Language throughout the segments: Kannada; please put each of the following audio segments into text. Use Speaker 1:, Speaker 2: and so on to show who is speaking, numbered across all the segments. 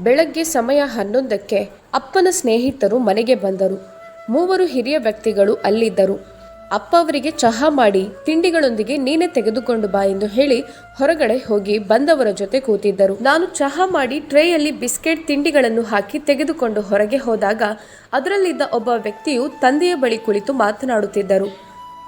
Speaker 1: ಬೆಳಗ್ಗೆ ಸಮಯ ಹನ್ನೊಂದಕ್ಕೆ ಅಪ್ಪನ ಸ್ನೇಹಿತರು ಮನೆಗೆ ಬಂದರು. ಮೂವರು ಹಿರಿಯ ವ್ಯಕ್ತಿಗಳು ಅಲ್ಲಿದ್ದರು. ಅಪ್ಪ ಅವರಿಗೆ ಚಹಾ ಮಾಡಿ, ತಿಂಡಿಗಳೊಂದಿಗೆ ನೀನೆ ತೆಗೆದುಕೊಂಡು ಬಾ ಎಂದು ಹೇಳಿ ಹೊರಗಡೆ ಹೋಗಿ ಬಂದವರ ಜೊತೆ ಕೂತಿದ್ದರು. ನಾನು ಚಹಾ ಮಾಡಿ ಟ್ರೇಯಲ್ಲಿ ಬಿಸ್ಕೆಟ್ ತಿಂಡಿಗಳನ್ನು ಹಾಕಿ ತೆಗೆದುಕೊಂಡು ಹೊರಗೆ ಹೋದಾಗ ಅದರಲ್ಲಿದ್ದ ಒಬ್ಬ ವ್ಯಕ್ತಿಯು ತಂದೆಯ ಬಳಿ ಕುಳಿತು ಮಾತನಾಡುತ್ತಿದ್ದರು.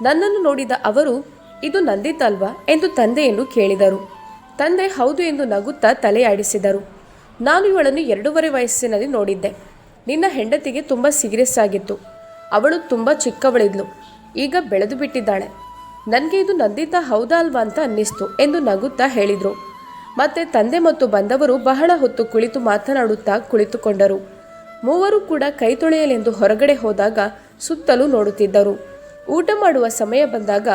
Speaker 1: ನನ್ನನ್ನು ನೋಡಿದ ಅವರು, ಇದು ನಂದಿತಲ್ವಾ ಎಂದು ತಂದೆಯನ್ನು ಕೇಳಿದರು. ತಂದೆ, ಹೌದು ಎಂದು ನಗುತ್ತಾ ತಲೆಯಾಡಿಸಿದರು. ನಾನು ಇವಳನ್ನು ಎರಡೂವರೆ ವಯಸ್ಸಿನಲ್ಲಿ ನೋಡಿದ್ದೆ. ನಿನ್ನ ಹೆಂಡತಿಗೆ ತುಂಬ ಸೀರಿಯಸ್ ಆಗಿತ್ತು. ಅವಳು ತುಂಬ ಚಿಕ್ಕವಳಿದ್ಲು. ಈಗ ಬೆಳೆದು ಬಿಟ್ಟಿದ್ದಾಳೆ. ನನಗೆ ಇದು ನಂದಿತಾ ಹೌದಾ ಅಲ್ವಾ ಅಂತ ಅನ್ನಿಸ್ತು ಎಂದು ನಗುತ್ತಾ ಹೇಳಿದರು. ಮತ್ತೆ ತಂದೆ ಮತ್ತು ಬಂದವರು ಬಹಳ ಹೊತ್ತು ಕುಳಿತು ಮಾತನಾಡುತ್ತಾ ಕುಳಿತುಕೊಂಡರು. ಮೂವರು ಕೂಡ ಕೈ ತೊಳೆಯಲೆಂದು ಹೊರಗಡೆ ಹೋದಾಗ ಸುತ್ತಲೂ ನೋಡುತ್ತಿದ್ದರು. ಊಟ ಮಾಡುವ ಸಮಯ ಬಂದಾಗ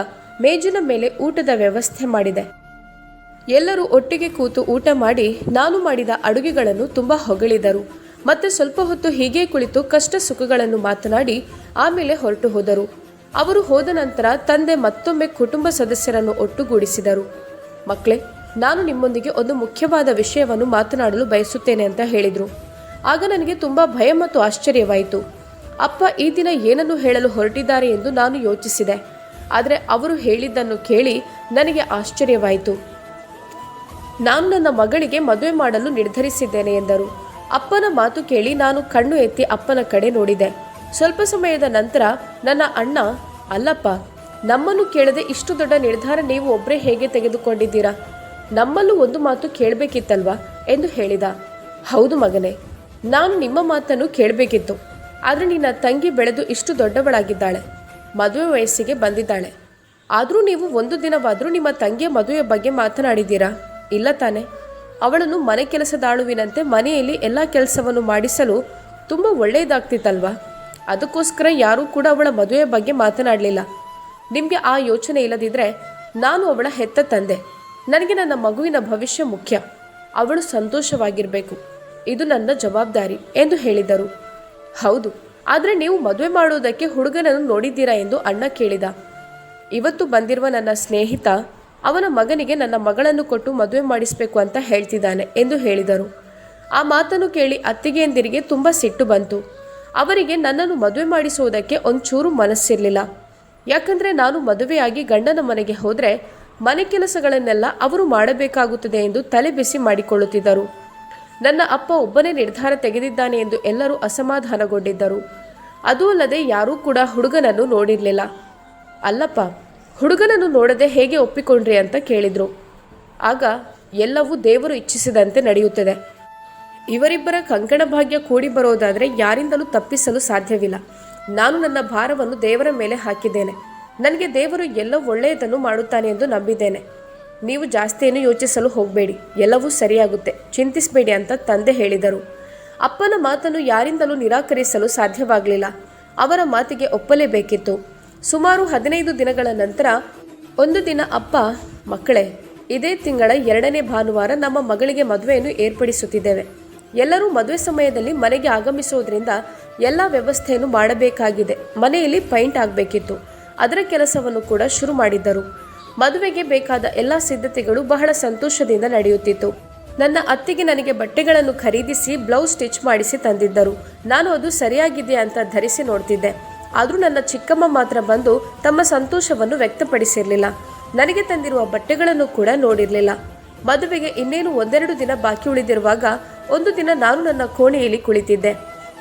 Speaker 1: ಮೇಜಿನ ಮೇಲೆ ಊಟದ ವ್ಯವಸ್ಥೆ ಮಾಡಿದೆ. ಎಲ್ಲರೂ ಒಟ್ಟಿಗೆ ಕೂತು ಊಟ ಮಾಡಿ ನಾನು ಮಾಡಿದ ಅಡುಗೆಗಳನ್ನು ತುಂಬ ಹೊಗಳಿದರು. ಮತ್ತೆ ಸ್ವಲ್ಪ ಹೊತ್ತು ಹೀಗೆ ಕುಳಿತು ಕಷ್ಟ ಸುಖಗಳನ್ನು ಮಾತನಾಡಿ ಆಮೇಲೆ ಹೊರಟು ಹೋದರು. ಅವರು ಹೋದ ನಂತರ ತಂದೆ ಮತ್ತೊಮ್ಮೆ ಕುಟುಂಬ ಸದಸ್ಯರನ್ನು ಒಟ್ಟುಗೂಡಿಸಿದರು. ಮಕ್ಕಳೇ, ನಾನು ನಿಮ್ಮೊಂದಿಗೆ ಒಂದು ಮುಖ್ಯವಾದ ವಿಷಯವನ್ನು ಮಾತನಾಡಲು ಬಯಸುತ್ತೇನೆ ಅಂತ ಹೇಳಿದರು. ಆಗ ನನಗೆ ತುಂಬ ಭಯ ಮತ್ತು ಆಶ್ಚರ್ಯವಾಯಿತು. ಅಪ್ಪ, ಈ ದಿನ ಏನನ್ನು ಹೇಳಲು ಹೊರಟಿದ್ದಾರೆ ಎಂದು ನಾನು ಯೋಚಿಸಿದೆ. ಆದರೆ ಅವರು ಹೇಳಿದ್ದನ್ನು ಕೇಳಿ ನನಗೆ ಆಶ್ಚರ್ಯವಾಯಿತು. ನಾನು ನನ್ನ ಮಗಳಿಗೆ ಮದುವೆ ಮಾಡಲು ನಿರ್ಧರಿಸಿದ್ದೇನೆ ಎಂದರು. ಅಪ್ಪನ ಮಾತು ಕೇಳಿ ನಾನು ಕಣ್ಣು ಎತ್ತಿ ಅಪ್ಪನ ಕಡೆ ನೋಡಿದೆ. ಸ್ವಲ್ಪ ಸಮಯದ ನಂತರ, ನನ್ನ ಅಣ್ಣ, ಅಲ್ಲಪ್ಪ, ನಮ್ಮನ್ನು ಕೇಳದೆ ಇಷ್ಟು ದೊಡ್ಡ ನಿರ್ಧಾರ ನೀವು ಒಬ್ಬರೇ ಹೇಗೆ ತೆಗೆದುಕೊಂಡಿದ್ದೀರಾ? ನಮ್ಮಲ್ಲೂ ಒಂದು ಮಾತು ಕೇಳಬೇಕಿತ್ತಲ್ವಾ? ಎಂದು ಹೇಳಿದ. ಹೌದು ಮಗನೇ, ನಾನು ನಿಮ್ಮ ಮಾತನ್ನು ಕೇಳಬೇಕಿತ್ತು. ಆದರೆ ನಿನ್ನ ತಂಗಿ ಬೆಳೆದು ಇಷ್ಟು ದೊಡ್ಡವಳಾಗಿದ್ದಾಳೆ. ಮದುವೆ ವಯಸ್ಸಿಗೆ ಬಂದಿದ್ದಾಳೆ. ಆದರೂ ನೀವು ಒಂದು ದಿನವಾದರೂ ನಿಮ್ಮ ತಂಗಿಯ ಮದುವೆ ಬಗ್ಗೆ ಮಾತನಾಡಿದ್ದೀರಾ? ಇಲ್ಲ ತಾನೆ. ಅವಳನ್ನು ಮನೆ ಕೆಲಸದಾಳುವಿನಂತೆ ಮನೆಯಲ್ಲಿ ಎಲ್ಲ ಕೆಲಸವನ್ನು ಮಾಡಿಸಲು ತುಂಬ ಒಳ್ಳೆಯದಾಗ್ತಿತ್ತಲ್ವಾ ಅದಕ್ಕೋಸ್ಕರ ಯಾರೂ ಕೂಡ ಅವಳ ಮದುವೆಯ ಬಗ್ಗೆ ಮಾತನಾಡಲಿಲ್ಲ. ನಿಮಗೆ ಆ ಯೋಚನೆ ಇಲ್ಲದಿದ್ದರೆ ನಾನು ಅವಳ ಹೆತ್ತ ತಂದೆ. ನನಗೆ ನನ್ನ ಮಗುವಿನ ಭವಿಷ್ಯ ಮುಖ್ಯ. ಅವಳು ಸಂತೋಷವಾಗಿರಬೇಕು. ಇದು ನನ್ನ ಜವಾಬ್ದಾರಿ ಎಂದು ಹೇಳಿದರು. ಹೌದು, ಆದರೆ ನೀವು ಮದುವೆ ಮಾಡುವುದಕ್ಕೆ ಹುಡುಗನನ್ನು ನೋಡಿದ್ದೀರಾ ಎಂದು ಅಣ್ಣ ಕೇಳಿದ. ಇವತ್ತು ಬಂದಿರುವ ನನ್ನ ಸ್ನೇಹಿತ ಅವನ ಮಗನಿಗೆ ನನ್ನ ಮಗಳನ್ನು ಕೊಟ್ಟು ಮದುವೆ ಮಾಡಿಸಬೇಕು ಅಂತ ಹೇಳ್ತಿದ್ದಾನೆ ಎಂದು ಹೇಳಿದರು. ಆ ಮಾತನ್ನು ಕೇಳಿ ಅತ್ತಿಗೆಯಂದಿರಿಗೆ ತುಂಬ ಸಿಟ್ಟು ಬಂತು. ಅವರಿಗೆ ನನ್ನನ್ನು ಮದುವೆ ಮಾಡಿಸುವುದಕ್ಕೆ ಒಂಚೂರು ಮನಸ್ಸಿರಲಿಲ್ಲ. ಯಾಕಂದರೆ ನಾನು ಮದುವೆಯಾಗಿ ಗಂಡನ ಮನೆಗೆ ಹೋದರೆ ಮನೆ ಕೆಲಸಗಳನ್ನೆಲ್ಲ ಅವರು ಮಾಡಬೇಕಾಗುತ್ತದೆ ಎಂದು ತಲೆಬಿಸಿ ಮಾಡಿಕೊಳ್ಳುತ್ತಿದ್ದರು. ನನ್ನ ಅಪ್ಪ ಒಬ್ಬನೇ ನಿರ್ಧಾರ ತೆಗೆದಿದ್ದಾನೆ ಎಂದು ಎಲ್ಲರೂ ಅಸಮಾಧಾನಗೊಂಡಿದ್ದರು. ಅದೂ ಅಲ್ಲದೆ ಯಾರೂ ಕೂಡ ಹುಡುಗನನ್ನು ನೋಡಿರಲಿಲ್ಲ. ಅಲ್ಲಪ್ಪ ಹುಡುಗನನ್ನು ನೋಡದೆ ಹೇಗೆ ಒಪ್ಪಿಕೊಂಡ್ರಿ ಅಂತ ಕೇಳಿದರು. ಆಗ ಎಲ್ಲವೂ ದೇವರು ಇಚ್ಛಿಸಿದಂತೆ ನಡೆಯುತ್ತದೆ. ಇವರಿಬ್ಬರ ಕಂಕಣ ಭಾಗ್ಯ ಕೂಡಿ ಬರೋದಾದರೆ ಯಾರಿಂದಲೂ ತಪ್ಪಿಸಲು ಸಾಧ್ಯವಿಲ್ಲ. ನಾನು ನನ್ನ ಭಾರವನ್ನು ದೇವರ ಮೇಲೆ ಹಾಕಿದ್ದೇನೆ. ನನಗೆ ದೇವರು ಎಲ್ಲ ಒಳ್ಳೆಯದನ್ನು ಮಾಡುತ್ತಾನೆ ಎಂದು ನಂಬಿದ್ದೇನೆ. ನೀವು ಜಾಸ್ತಿಯನ್ನು ಯೋಚಿಸಲು ಹೋಗಬೇಡಿ. ಎಲ್ಲವೂ ಸರಿಯಾಗುತ್ತೆ. ಚಿಂತಿಸಬೇಡಿ ಅಂತ ತಂದೆ ಹೇಳಿದರು. ಅಪ್ಪನ ಮಾತನ್ನು ಯಾರಿಂದಲೂ ನಿರಾಕರಿಸಲು ಸಾಧ್ಯವಾಗಲಿಲ್ಲ. ಅವರ ಮಾತಿಗೆ ಒಪ್ಪಲೇಬೇಕಿತ್ತು. ಸುಮಾರು ಹದಿನೈದು ದಿನಗಳ ನಂತರ ಒಂದು ದಿನ ಅಪ್ಪ, ಮಕ್ಕಳೇ, ಇದೇ ತಿಂಗಳ ಎರಡನೇ ಭಾನುವಾರ ನಮ್ಮ ಮಗಳಿಗೆ ಮದುವೆಯನ್ನು ಏರ್ಪಡಿಸುತ್ತಿದ್ದೇವೆ. ಎಲ್ಲರೂ ಮದುವೆ ಸಮಯದಲ್ಲಿ ಮನೆಗೆ ಆಗಮಿಸುವುದರಿಂದ ಎಲ್ಲ ವ್ಯವಸ್ಥೆಯನ್ನು ಮಾಡಬೇಕಾಗಿದೆ. ಮನೆಯಲ್ಲಿ ಪೈಂಟ್ ಆಗಬೇಕಿತ್ತು. ಅದರ ಕೆಲಸವನ್ನು ಕೂಡ ಶುರು ಮಾಡಿದ್ದರು. ಮದುವೆಗೆ ಬೇಕಾದ ಎಲ್ಲ ಸಿದ್ಧತೆಗಳು ಬಹಳ ಸಂತೋಷದಿಂದ ನಡೆಯುತ್ತಿತ್ತು. ನನ್ನ ಅತ್ತಿಗೆ ನನಗೆ ಬಟ್ಟೆಗಳನ್ನು ಖರೀದಿಸಿ ಬ್ಲೌಸ್ ಸ್ಟಿಚ್ ಮಾಡಿಸಿ ತಂದಿದ್ದರು. ನಾನು ಅದು ಸರಿಯಾಗಿದೆ ಅಂತ ಧರಿಸಿ ನೋಡ್ತಿದ್ದೆ. ಆದರೂ ನನ್ನ ಚಿಕ್ಕಮ್ಮ ಮಾತ್ರ ಬಂದು ತಮ್ಮ ಸಂತೋಷವನ್ನು ವ್ಯಕ್ತಪಡಿಸಿರಲಿಲ್ಲ. ನನಗೆ ತಂದಿರುವ ಬಟ್ಟೆಗಳನ್ನು ಕೂಡ ನೋಡಿರಲಿಲ್ಲ. ಮದುವೆಗೆ ಇನ್ನೇನು ಒಂದೆರಡು ದಿನ ಬಾಕಿ ಉಳಿದಿರುವಾಗ ಒಂದು ದಿನ ನಾನು ನನ್ನ ಕೋಣೆಯಲ್ಲಿ ಕುಳಿತಿದ್ದೆ.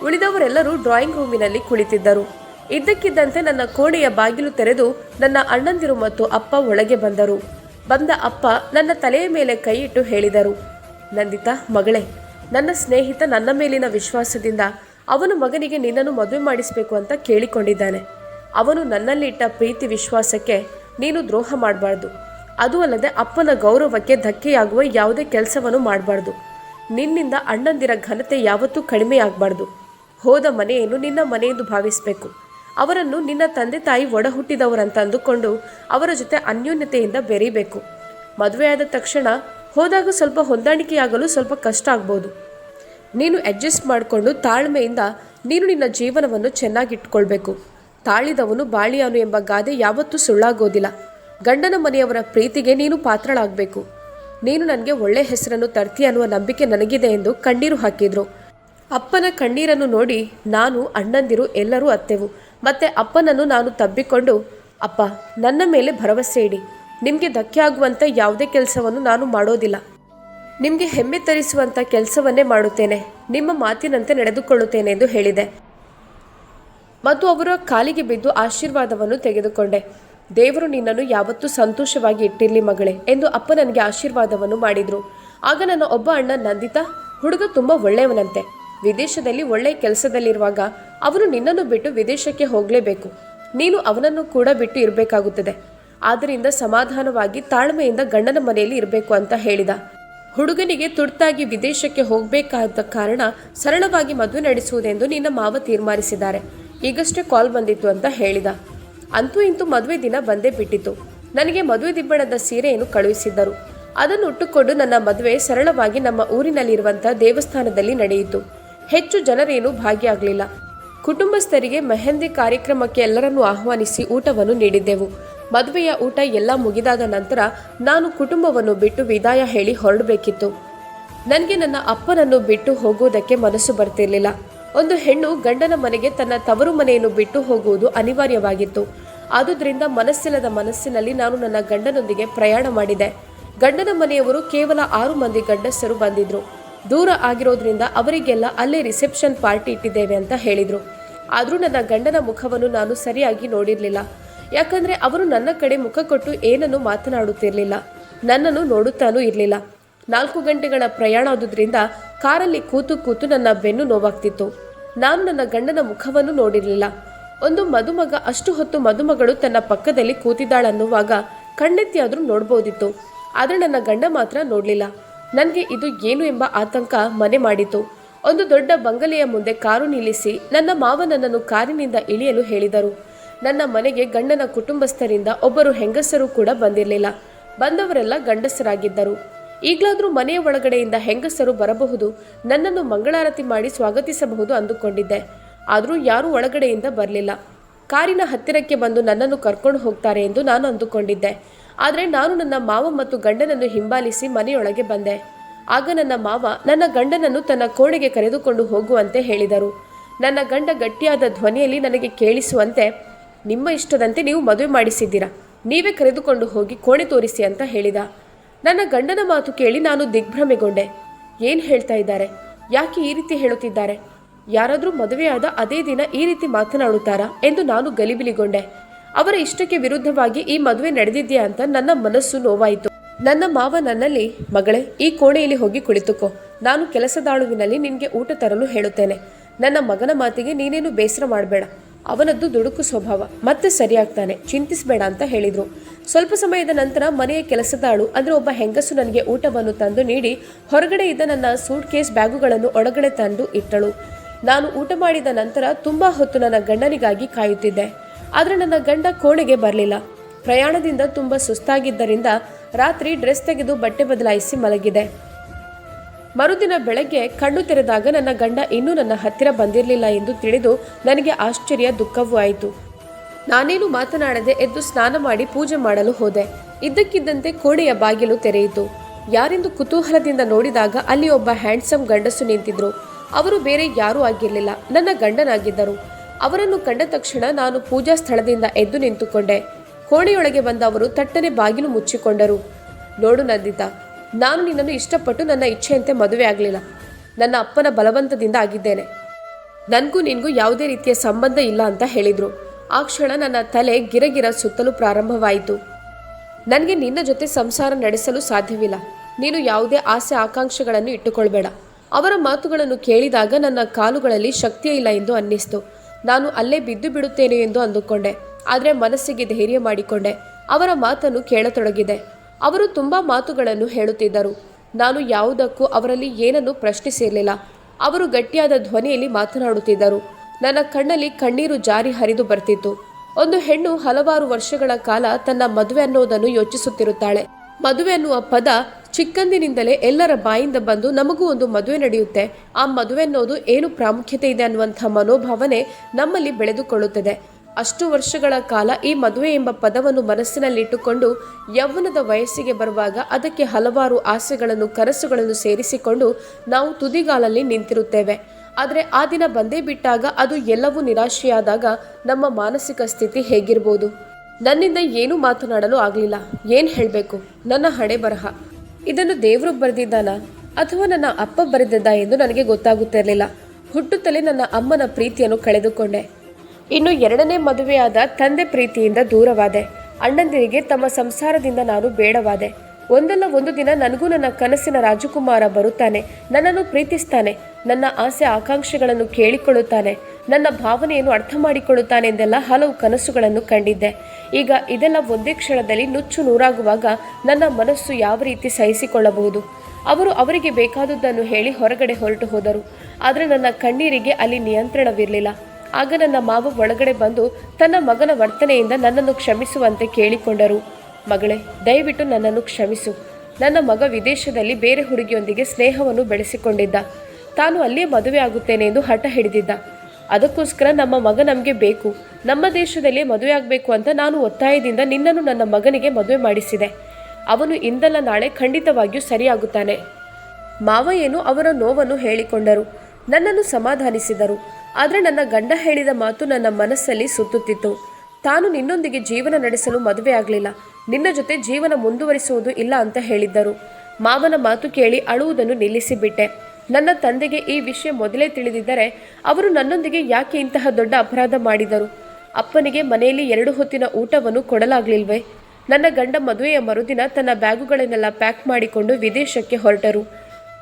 Speaker 1: ಉಳಿದವರೆಲ್ಲರೂ ಡ್ರಾಯಿಂಗ್ ರೂಮಿನಲ್ಲಿ ಕುಳಿತಿದ್ದರು. ಇದ್ದಕ್ಕಿದ್ದಂತೆ ನನ್ನ ಕೋಣೆಯ ಬಾಗಿಲು ತೆರೆದು ನನ್ನ ಅಣ್ಣಂದಿರು ಮತ್ತು ಅಪ್ಪ ಒಳಗೆ ಬಂದರು. ಬಂದ ಅಪ್ಪ ನನ್ನ ತಲೆಯ ಮೇಲೆ ಕೈಯಿಟ್ಟು ಹೇಳಿದರು, ನಂದಿತಾ, ಮಗಳೇ, ನನ್ನ ಸ್ನೇಹಿತ ನನ್ನ ಮೇಲಿನ ವಿಶ್ವಾಸದಿಂದ ಅವನ ಮಗನಿಗೆ ನಿನ್ನನ್ನು ಮದುವೆ ಮಾಡಿಸಬೇಕು ಅಂತ ಕೇಳಿಕೊಂಡಿದ್ದಾನೆ. ಅವನು ನನ್ನಲ್ಲಿಟ್ಟ ಪ್ರೀತಿ ವಿಶ್ವಾಸಕ್ಕೆ ನೀನು ದ್ರೋಹ ಮಾಡಬಾರ್ದು. ಅದು ಅಲ್ಲದೆ ಅಪ್ಪನ ಗೌರವಕ್ಕೆ ಧಕ್ಕೆಯಾಗುವ ಯಾವುದೇ ಕೆಲಸವನ್ನು ಮಾಡಬಾರ್ದು. ನಿನ್ನಿಂದ ಅಣ್ಣಂದಿರ ಘನತೆ ಯಾವತ್ತೂ ಕಡಿಮೆ ಆಗಬಾರ್ದು. ಹೋದ ಮನೆಯನ್ನು ನಿನ್ನ ಮನೆಯೆಂದು ಭಾವಿಸಬೇಕು. ಅವರನ್ನು ನಿನ್ನ ತಂದೆ ತಾಯಿ ಒಡ ಹುಟ್ಟಿದವರಂತ ಅಂದುಕೊಂಡು ಅವರ ಜೊತೆ ಅನ್ಯೋನ್ಯತೆಯಿಂದ ಬೆರೀಬೇಕು. ಮದುವೆಯಾದ ತಕ್ಷಣ ಹೋದಾಗ ಸ್ವಲ್ಪ ಹೊಂದಾಣಿಕೆಯಾಗಲು ಸ್ವಲ್ಪ ಕಷ್ಟ ಆಗ್ಬೋದು. ನೀನು ಅಡ್ಜಸ್ಟ್ ಮಾಡಿಕೊಂಡು ತಾಳ್ಮೆಯಿಂದ ನೀನು ನಿನ್ನ ಜೀವನವನ್ನು ಚೆನ್ನಾಗಿಟ್ಕೊಳ್ಬೇಕು ತಾಳಿದವನು ಬಾಳಿಯಾನು ಎಂಬ ಗಾದೆ ಯಾವತ್ತೂ ಸುಳ್ಳಾಗೋದಿಲ್ಲ. ಗಂಡನ ಮನೆಯವರ ಪ್ರೀತಿಗೆ ನೀನು ಪಾತ್ರಳಾಗಬೇಕು. ನೀನು ನನಗೆ ಒಳ್ಳೆ ಹೆಸರನ್ನು ತರ್ತಿ ಅನ್ನುವ ನಂಬಿಕೆ ನನಗಿದೆ ಎಂದು ಕಣ್ಣೀರು ಹಾಕಿದ್ರು. ಅಪ್ಪನ ಕಣ್ಣೀರನ್ನು ನೋಡಿ ನಾನು ಅಣ್ಣಂದಿರು ಎಲ್ಲರೂ ಅತ್ತೆವು. ಮತ್ತೆ ಅಪ್ಪನನ್ನು ನಾನು ತಬ್ಬಿಕೊಂಡು, ಅಪ್ಪ, ನನ್ನ ಮೇಲೆ ಭರವಸೆ ಇಡಿ. ನಿಮಗೆ ಧಕ್ಕೆ ಆಗುವಂಥ ಯಾವುದೇ ಕೆಲಸವನ್ನು ನಾನು ಮಾಡೋದಿಲ್ಲ. ನಿಮಗೆ ಹೆಮ್ಮೆ ತರಿಸುವಂಥ ಕೆಲಸವನ್ನೇ ಮಾಡುತ್ತೇನೆ. ನಿಮ್ಮ ಮಾತಿನಂತೆ ನಡೆದುಕೊಳ್ಳುತ್ತೇನೆ ಎಂದು ಹೇಳಿದೆ. ಮತ್ತು ಅವರ ಕಾಲಿಗೆ ಬಿದ್ದು ಆಶೀರ್ವಾದವನ್ನು ತೆಗೆದುಕೊಂಡೆ. ದೇವರು ನಿನ್ನನ್ನು ಯಾವತ್ತೂ ಸಂತೋಷವಾಗಿ ಇಟ್ಟಿರಲಿ ಮಗಳೇ ಎಂದು ಅಪ್ಪ ನನಗೆ ಆಶೀರ್ವಾದವನ್ನು ಮಾಡಿದರು. ಆಗ ನನ್ನ ಒಬ್ಬ ಅಣ್ಣ ನಂದಿತಾ, ಹುಡುಗ ತುಂಬ ಒಳ್ಳೆಯವನಂತೆ. ವಿದೇಶದಲ್ಲಿ ಒಳ್ಳೆಯ ಕೆಲಸದಲ್ಲಿರುವಾಗ ಅವನು ನಿನ್ನನ್ನು ಬಿಟ್ಟು ವಿದೇಶಕ್ಕೆ ಹೋಗಲೇಬೇಕು. ನೀನು ಅವನನ್ನು ಕೂಡ ಬಿಟ್ಟು ಇರಬೇಕಾಗುತ್ತದೆ. ಆದ್ದರಿಂದ ಸಮಾಧಾನವಾಗಿ ತಾಳ್ಮೆಯಿಂದ ಗಂಡನ ಮನೆಯಲ್ಲಿ ಇರಬೇಕು ಅಂತ ಹೇಳಿದ. ಹುಡುಗನಿಗೆ ತುರ್ತಾಗಿ ವಿದೇಶಕ್ಕೆ ಹೋಗಬೇಕಾದ ಕಾರಣ ಸರಳವಾಗಿ ಮದುವೆ ನಡೆಸುವುದೆಂದು ನಿನ್ನ ಮಾವ ತೀರ್ಮಾನಿಸಿದ್ದಾರೆ. ಈಗಷ್ಟೇ ಕಾಲ್ ಬಂದಿತ್ತು ಅಂತ ಹೇಳಿದ. ಅಂತೂ ಇಂತೂ ಮದುವೆ ದಿನ ಬಂದೇ ಬಿಟ್ಟಿತು ನನಗೆ ಮದುವೆ ದಿಬ್ಬಣದ ಸೀರೆಯನ್ನು ಕಳುಹಿಸಿದ್ದರು. ಅದನ್ನು ಉಟ್ಟುಕೊಂಡು ನನ್ನ ಮದುವೆ ಸರಳವಾಗಿ ನಮ್ಮ ಊರಿನಲ್ಲಿರುವಂಥ ದೇವಸ್ಥಾನದಲ್ಲಿ ನಡೆಯಿತು. ಹೆಚ್ಚು ಜನರೇನು ಭಾಗಿಯಾಗಲಿಲ್ಲ ಕುಟುಂಬಸ್ಥರಿಗೆ ಮೆಹಂದಿ ಕಾರ್ಯಕ್ರಮಕ್ಕೆ ಎಲ್ಲರನ್ನೂ ಆಹ್ವಾನಿಸಿ ಊಟವನ್ನು ನೀಡಿದ್ದೆವು. ಮದುವೆಯ ಊಟ ಎಲ್ಲ ಮುಗಿದಾದ ನಂತರ ನಾನು ಕುಟುಂಬವನ್ನು ಬಿಟ್ಟು ವಿದಾಯ ಹೇಳಿ ಹೊರಡಬೇಕಿತ್ತು. ನನಗೆ ನನ್ನ ಅಪ್ಪನನ್ನು ಬಿಟ್ಟು ಹೋಗುವುದಕ್ಕೆ ಮನಸ್ಸು ಬರ್ತಿರಲಿಲ್ಲ. ಒಂದು ಹೆಣ್ಣು ಗಂಡನ ಮನೆಗೆ ತನ್ನ ತವರು ಮನೆಯನ್ನು ಬಿಟ್ಟು ಹೋಗುವುದು ಅನಿವಾರ್ಯವಾಗಿತ್ತು. ಆದುದರಿಂದ ಮನಸ್ಸಿಲ್ಲದ ಮನಸ್ಸಿನಲ್ಲಿ ನಾನು ನನ್ನ ಗಂಡನೊಂದಿಗೆ ಪ್ರಯಾಣ ಮಾಡಿದೆ. ಗಂಡನ ಮನೆಯವರು ಕೇವಲ ಆರು ಮಂದಿ ಗಂಡಸರು ಬಂದಿದ್ರು. ದೂರ ಆಗಿರೋದ್ರಿಂದ ಅವರಿಗೆಲ್ಲ ಅಲ್ಲೇ ರಿಸೆಪ್ಷನ್ ಪಾರ್ಟಿ ಇಟ್ಟಿದ್ದೇವೆ ಅಂತ ಹೇಳಿದರು. ಆದರೂ ನನ್ನ ಗಂಡನ ಮುಖವನ್ನು ನಾನು ಸರಿಯಾಗಿ ನೋಡಿರಲಿಲ್ಲ. ಯಾಕಂದ್ರೆ ಅವರು ನನ್ನ ಕಡೆ ಮುಖ ಕೊಟ್ಟು ಏನನ್ನು ಮಾತನಾಡುತ್ತಿರಲಿಲ್ಲ. ನನ್ನನ್ನು ನೋಡುತ್ತಾನೂ ಇರಲಿಲ್ಲ. ನಾಲ್ಕು ಗಂಟೆಗಳ ಪ್ರಯಾಣ ಆದುದರಿಂದ ಕಾರಲ್ಲಿ ಕೂತು ಕೂತು ನನ್ನ ಬೆನ್ನು ನೋವಾಗ್ತಿತ್ತು. ನಾನು ನನ್ನ ಗಂಡನ ಮುಖವನ್ನು ನೋಡಿರಲಿಲ್ಲ. ಒಂದು ಮದುಮಗ, ಅಷ್ಟು ಹೊತ್ತು ಮದುಮಗಳು ತನ್ನ ಪಕ್ಕದಲ್ಲಿ ಕೂತಿದ್ದಾಳನ್ನುವಾಗ ಕಣ್ಣೆತ್ತಿ ಆದರೂ ನೋಡ್ಬೋದಿತ್ತು. ಆದರೆ ನನ್ನ ಗಂಡ ಮಾತ್ರ ನೋಡಲಿಲ್ಲ. ನನಗೆ ಇದು ಏನು ಎಂಬ ಆತಂಕ ಮನೆ ಮಾಡಿತು ಒಂದು ದೊಡ್ಡ ಬಂಗಲೆಯ ಮುಂದೆ ಕಾರು ನಿಲ್ಲಿಸಿ ನನ್ನ ಮಾವ ನನ್ನನ್ನು ಕಾರಿನಿಂದ ಇಳಿಯಲು ಹೇಳಿದರು. ನನ್ನ ಮನೆಗೆ ಗಂಡನ ಕುಟುಂಬಸ್ಥರಿಂದ ಒಬ್ಬರು ಹೆಂಗಸರು ಕೂಡ ಬಂದಿರಲಿಲ್ಲ. ಬಂದವರೆಲ್ಲ ಗಂಡಸರಾಗಿದ್ದರು. ಈಗಲಾದರೂ ಮನೆಯ ಒಳಗಡೆಯಿಂದ ಹೆಂಗಸರು ಬರಬಹುದು, ನನ್ನನ್ನು ಮಂಗಳಾರತಿ ಮಾಡಿ ಸ್ವಾಗತಿಸಬಹುದು ಅಂದುಕೊಂಡಿದ್ದೆ. ಆದರೂ ಯಾರೂ ಒಳಗಡೆಯಿಂದ ಬರಲಿಲ್ಲ. ಕಾರಿನ ಹತ್ತಿರಕ್ಕೆ ಬಂದು ನನ್ನನ್ನು ಕರ್ಕೊಂಡು ಹೋಗ್ತಾರೆ ಎಂದು ನಾನು ಅಂದುಕೊಂಡಿದ್ದೆ. ಆದರೆ ನಾನು ನನ್ನ ಮಾವ ಮತ್ತು ಗಂಡನನ್ನು ಹಿಂಬಾಲಿಸಿ ಮನೆಯೊಳಗೆ ಬಂದೆ. ಆಗ ನನ್ನ ಮಾವ ನನ್ನ ಗಂಡನನ್ನು ತನ್ನ ಕೋಣೆಗೆ ಕರೆದುಕೊಂಡು ಹೋಗುವಂತೆ ಹೇಳಿದರು. ನನ್ನ ಗಂಡ ಗಟ್ಟಿಯಾದ ಧ್ವನಿಯಲ್ಲಿ ನನಗೆ ಕೇಳಿಸುವಂತೆ ನಿಮ್ಮ ಇಷ್ಟದಂತೆ ನೀವು ಮದುವೆ ಮಾಡಿಸಿದ್ದೀರಾ? ನೀವೇ ಕರೆದುಕೊಂಡು ಹೋಗಿ ಕೋಣೆ ತೋರಿಸಿ ಅಂತ ಹೇಳಿದ. ನನ್ನ ಗಂಡನ ಮಾತು ಕೇಳಿ ನಾನು ದಿಗ್ಭ್ರಮೆಗೊಂಡೆ. ಏನು ಹೇಳ್ತಾ ಇದ್ದಾರೆ? ಯಾಕೆ ಈ ರೀತಿ ಹೇಳುತ್ತಿದ್ದಾರೆ? ಯಾರಾದರೂ ಮದುವೆಯಾದ ಅದೇ ದಿನ ಈ ರೀತಿ ಮಾತನಾಡುತ್ತಾರಾ ಎಂದು ನಾನು ಗಲಿಬಿಲಿಗೊಂಡೆ. ಅವರ ಇಷ್ಟಕ್ಕೆ ವಿರುದ್ಧವಾಗಿ ಈ ಮದುವೆ ನಡೆದಿದೆಯಾ ಅಂತ ನನ್ನ ಮನಸ್ಸು ನೋವಾಯಿತು. ನನ್ನ ಮಾವ ನನ್ನಲ್ಲಿ, ಮಗಳೇ, ಈ ಕೋಣೆಯಲ್ಲಿ ಹೋಗಿ ಕುಳಿತುಕೋ. ನಾನು ಕೆಲಸದಾಳುವಿನಲ್ಲಿ ನಿನಗೆ ಊಟ ತರಲು ಹೇಳುತ್ತೇನೆ. ನನ್ನ ಮಗನ ಮಾತಿಗೆ ನೀನೇನು ಬೇಸರ ಮಾಡಬೇಡ. ಅವನದ್ದು ದುಡುಕು ಸ್ವಭಾವ. ಮತ್ತೆ ಸರಿಯಾಗ್ತಾನೆ. ಚಿಂತಿಸಬೇಡ ಅಂತ ಹೇಳಿದ್ರು. ಸ್ವಲ್ಪ ಸಮಯದ ನಂತರ ಮನೆಯ ಕೆಲಸದಾಳು, ಅಂದರೆ ಒಬ್ಬ ಹೆಂಗಸು ನನಗೆ ಊಟವನ್ನು ತಂದು ನೀಡಿ, ಹೊರಗಡೆ ಇದ್ದ ನನ್ನ ಸೂಟ್ ಕೇಸ್ ಬ್ಯಾಗುಗಳನ್ನು ಒಳಗಡೆ ತಂದು ಇಟ್ಟಳು. ನಾನು ಊಟ ಮಾಡಿದ ನಂತರ ತುಂಬಾ ಹೊತ್ತು ನನ್ನ ಗಂಡನಿಗಾಗಿ ಕಾಯುತ್ತಿದ್ದೆ. ಆದರೆ ನನ್ನ ಗಂಡ ಕೋಣೆಗೆ ಬರಲಿಲ್ಲ. ಪ್ರಯಾಣದಿಂದ ತುಂಬ ಸುಸ್ತಾಗಿದ್ದರಿಂದ ರಾತ್ರಿ ಡ್ರೆಸ್ ತೆಗೆದು ಬಟ್ಟೆ ಬದಲಾಯಿಸಿ ಮಲಗಿದೆ. ಮರುದಿನ ಬೆಳಗ್ಗೆ ಕಣ್ಣು ತೆರೆದಾಗ ನನ್ನ ಗಂಡ ಇನ್ನೂ ನನ್ನ ಹತ್ತಿರ ಬಂದಿರಲಿಲ್ಲ ಎಂದು ತಿಳಿದು ನನಗೆ ಆಶ್ಚರ್ಯ ದುಃಖವೂ ಆಯಿತು. ನಾನೇನು ಮಾತನಾಡದೆ ಎದ್ದು ಸ್ನಾನ ಮಾಡಿ ಪೂಜೆ ಮಾಡಲು ಹೋದೆ. ಇದ್ದಕ್ಕಿದ್ದಂತೆ ಕೋಣೆಯ ಬಾಗಿಲು ತೆರೆಯಿತು. ಯಾರೆಂದು ಕುತೂಹಲದಿಂದ ನೋಡಿದಾಗ ಅಲ್ಲಿ ಒಬ್ಬ ಹ್ಯಾಂಡ್ಸಮ್ ಗಂಡಸು ನಿಂತಿದ್ರು. ಅವರು ಬೇರೆ ಯಾರೂ ಆಗಿರಲಿಲ್ಲ. ನನ್ನ ಗಂಡನಾಗಿದ್ದರು. ಅವರನ್ನು ಕಂಡ ತಕ್ಷಣ ನಾನು ಪೂಜಾ ಸ್ಥಳದಿಂದ ಎದ್ದು ನಿಂತುಕೊಂಡೆ. ಕೋಣೆಯೊಳಗೆ ಬಂದ ಅವರು ತಟ್ಟನೆ ಬಾಗಿಲು ಮುಚ್ಚಿಕೊಂಡರು. ನೋಡು ನಂದಿತಾ ನಾನು ನಿನ್ನನ್ನು ಇಷ್ಟಪಟ್ಟು ನನ್ನ ಇಚ್ಛೆಯಂತೆ ಮದುವೆ ಆಗಲಿಲ್ಲ. ನನ್ನ ಅಪ್ಪನ ಬಲವಂತದಿಂದ ಆಗಿದ್ದೇನೆ. ನನಗೂ ನಿನಗೂ ಯಾವುದೇ ರೀತಿಯ ಸಂಬಂಧ ಇಲ್ಲ ಅಂತ ಹೇಳಿದರು. ಆ ಕ್ಷಣ ನನ್ನ ತಲೆ ಗಿರಗಿರ ಸುತ್ತಲೂ ಪ್ರಾರಂಭವಾಯಿತು. ನನಗೆ ನಿನ್ನ ಜೊತೆ ಸಂಸಾರ ನಡೆಸಲು ಸಾಧ್ಯವಿಲ್ಲ. ನೀನು ಯಾವುದೇ ಆಸೆ ಆಕಾಂಕ್ಷೆಗಳನ್ನು ಇಟ್ಟುಕೊಳ್ಬೇಡ. ಅವರ ಮಾತುಗಳನ್ನು ಕೇಳಿದಾಗ ನನ್ನ ಕಾಲುಗಳಲ್ಲಿ ಶಕ್ತಿಯೇ ಇಲ್ಲ ಎಂದು ಅನ್ನಿಸ್ತು. ನಾನು ಅಲ್ಲೇ ಬಿದ್ದು ಬಿಡುತ್ತೇನೆ ಎಂದು ಅಂದುಕೊಂಡೆ. ಆದರೆ ಮನಸ್ಸಿಗೆ ಧೈರ್ಯ ಮಾಡಿಕೊಂಡೆ. ಅವರ ಮಾತನ್ನು ಕೇಳತೊಡಗಿದೆ. ಅವರು ತುಂಬ ಮಾತುಗಳನ್ನು ಹೇಳುತ್ತಿದ್ದರು. ನಾನು ಯಾವುದಕ್ಕೂ ಅವರಲ್ಲಿ ಏನನ್ನು ಪ್ರಶ್ನಿಸಿರಲಿಲ್ಲ. ಅವರು ಗಟ್ಟಿಯಾದ ಧ್ವನಿಯಲ್ಲಿ ಮಾತನಾಡುತ್ತಿದ್ದರು. ನನ್ನ ಕಣ್ಣಲ್ಲಿ ಕಣ್ಣೀರು ಜಾರಿ ಹರಿದು ಬರ್ತಿತ್ತು. ಒಂದು ಹೆಣ್ಣು ಹಲವಾರು ವರ್ಷಗಳ ಕಾಲ ತನ್ನ ಮದುವೆ ಅನ್ನೋದನ್ನು ಯೋಚಿಸುತ್ತಿರುತ್ತಾಳೆ. ಮದುವೆ ಅನ್ನುವ ಪದ ಚಿಕ್ಕಂದಿನಿಂದಲೇ ಎಲ್ಲರ ಬಾಯಿಂದ ಬಂದು ನಮಗೂ ಒಂದು ಮದುವೆ ನಡೆಯುತ್ತೆ. ಆ ಮದುವೆ ಅನ್ನೋದು ಏನು ಪ್ರಾಮುಖ್ಯತೆ ಇದೆ ಅನ್ನುವಂಥ ಮನೋಭಾವನೆ ನಮ್ಮಲ್ಲಿ ಬೆಳೆದುಕೊಳ್ಳುತ್ತದೆ. ಅಷ್ಟು ವರ್ಷಗಳ ಕಾಲ ಈ ಮದುವೆ ಎಂಬ ಪದವನ್ನು ಮನಸ್ಸಿನಲ್ಲಿಟ್ಟುಕೊಂಡು ಯೌವನದ ವಯಸ್ಸಿಗೆ ಬರುವಾಗ ಅದಕ್ಕೆ ಹಲವಾರು ಆಸೆಗಳನ್ನು, ಕನಸುಗಳನ್ನು ಸೇರಿಸಿಕೊಂಡು ನಾವು ತುದಿಗಾಲಲ್ಲಿ ನಿಂತಿರುತ್ತೇವೆ. ಆದರೆ ಆ ದಿನ ಬಂದೇ ಬಿಟ್ಟಾಗ ಅದು ಎಲ್ಲವೂ ನಿರಾಶೆಯಾದಾಗ ನಮ್ಮ ಮಾನಸಿಕ ಸ್ಥಿತಿ ಹೇಗಿರ್ಬೋದು? ನನ್ನಿಂದ ಏನೂ ಮಾತನಾಡಲು ಆಗಲಿಲ್ಲ. ಏನು ಹೇಳಬೇಕು? ನನ್ನ ಹಣೆ ಬರಹ. ಇದನ್ನು ದೇವರು ಬರೆದಿದ್ದಾನ? ಅಥವಾ ನನ್ನ ಅಪ್ಪ ಬರೆದಿದ್ದ ಎಂದು ನನಗೆ ಗೊತ್ತಾಗುತ್ತಿರಲಿಲ್ಲ. ಹುಟ್ಟುತ್ತಲೇ ನನ್ನ ಅಮ್ಮನ ಪ್ರೀತಿಯನ್ನು ಕಳೆದುಕೊಂಡೆ. ಇನ್ನು ಎರಡನೇ ಮದುವೆಯಾದ ತಂದೆ ಪ್ರೀತಿಯಿಂದ ದೂರವಾದೆ. ಅಣ್ಣಂದಿರಿಗೆ ತಮ್ಮ ಸಂಸಾರದಿಂದ ನಾನು ಬೇಡವಾದೆ. ಒಂದಲ್ಲ ಒಂದು ದಿನ ನನಗೂ ನನ್ನ ಕನಸಿನ ರಾಜಕುಮಾರ ಬರುತ್ತಾನೆ. ನನ್ನನ್ನು ಪ್ರೀತಿಸ್ತಾನೆ. ನನ್ನ ಆಸೆ ಆಕಾಂಕ್ಷೆಗಳನ್ನು ಕೇಳಿಕೊಳ್ಳುತ್ತಾನೆ. ನನ್ನ ಭಾವನೆಯನ್ನು ಅರ್ಥ ಮಾಡಿಕೊಳ್ಳುತ್ತಾನೆ ಎಂದೆಲ್ಲ ಹಲವು ಕನಸುಗಳನ್ನು ಕಂಡಿದ್ದೆ. ಈಗ ಇದೆಲ್ಲ ಒಂದೇ ಕ್ಷಣದಲ್ಲಿ ನುಚ್ಚು ನೂರಾಗುವಾಗ ನನ್ನ ಮನಸ್ಸು ಯಾವ ರೀತಿ ಸಹಿಸಿಕೊಳ್ಳಬಹುದು? ಅವರು ಅವರಿಗೆ ಬೇಕಾದುದನ್ನು ಹೇಳಿ ಹೊರಗಡೆ ಹೊರಟು ಹೋದರು. ಆದರೆ ನನ್ನ ಕಣ್ಣೀರಿಗೆ ಅಲ್ಲಿ ನಿಯಂತ್ರಣವಿರಲಿಲ್ಲ. ಆಗ ನನ್ನ ಮಾವ ಒಳಗಡೆ ಬಂದು ತನ್ನ ಮಗನ ವರ್ತನೆಯಿಂದ ನನ್ನನ್ನು ಕ್ಷಮಿಸುವಂತೆ ಕೇಳಿಕೊಂಡರು. ಮಗಳೇ, ದಯವಿಟ್ಟು ನನ್ನನ್ನು ಕ್ಷಮಿಸು. ನನ್ನ ಮಗ ವಿದೇಶದಲ್ಲಿ ಬೇರೆ ಹುಡುಗಿಯೊಂದಿಗೆ ಸ್ನೇಹವನ್ನು ಬೆಳೆಸಿಕೊಂಡಿದ್ದ. ತಾನು ಅಲ್ಲಿಯೇ ಮದುವೆ ಆಗುತ್ತೇನೆ ಎಂದು ಹಠ ಹಿಡಿದಿದ್ದ. ಅದಕ್ಕೋಸ್ಕರ ನಮ್ಮ ಮಗ ನಮಗೆ ಬೇಕು. ನಮ್ಮ ದೇಶದಲ್ಲಿ ಮದುವೆ ಆಗಬೇಕು ಅಂತ ನಾನು ಒತ್ತಾಯದಿಂದ ನಿನ್ನನ್ನು ನನ್ನ ಮಗನಿಗೆ ಮದುವೆ ಮಾಡಿಸಿದೆ. ಅವನು ಇಂದಲ್ಲ ನಾಳೆ ಖಂಡಿತವಾಗಿಯೂ ಸರಿಯಾಗುತ್ತಾನೆ. ಮಾವ ಏನು ಅವರ ನೋವನ್ನು ಹೇಳಿಕೊಂಡರು. ನನ್ನನ್ನು ಸಮಾಧಾನಿಸಿದರು. ಆದರೆ ನನ್ನ ಗಂಡ ಹೇಳಿದ ಮಾತು ನನ್ನ ಮನಸ್ಸಲ್ಲಿ ಸುತ್ತುತ್ತಿತ್ತು. ತಾನು ನಿನ್ನೊಂದಿಗೆ ಜೀವನ ನಡೆಸಲು ಮದುವೆ ಆಗಲಿಲ್ಲ. ನಿನ್ನ ಜೊತೆ ಜೀವನ ಮುಂದುವರಿಸುವುದು ಇಲ್ಲ ಅಂತ ಹೇಳಿದ್ದರು. ಮಾವನ ಮಾತು ಕೇಳಿ ಅಳುವುದನ್ನು ನಿಲ್ಲಿಸಿಬಿಟ್ಟೆ. ನನ್ನ ತಂದೆಗೆ ಈ ವಿಷಯ ಮೊದಲೇ ತಿಳಿದಿದ್ದರೆ ಅವರು ನನ್ನೊಂದಿಗೆ ಯಾಕೆ ಇಂತಹ ದೊಡ್ಡ ಅಪರಾಧ ಮಾಡಿದರು? ಅಪ್ಪನಿಗೆ ಮನೆಯಲ್ಲಿ ಎರಡು ಹೊತ್ತಿನ ಊಟವನ್ನು ಕೊಡಲಾಗಲಿಲ್ವೆ? ನನ್ನ ಗಂಡ ಮದುವೆಯ ಮರುದಿನ ತನ್ನ ಬ್ಯಾಗುಗಳನ್ನೆಲ್ಲ ಪ್ಯಾಕ್ ಮಾಡಿಕೊಂಡು ವಿದೇಶಕ್ಕೆ ಹೊರಟರು.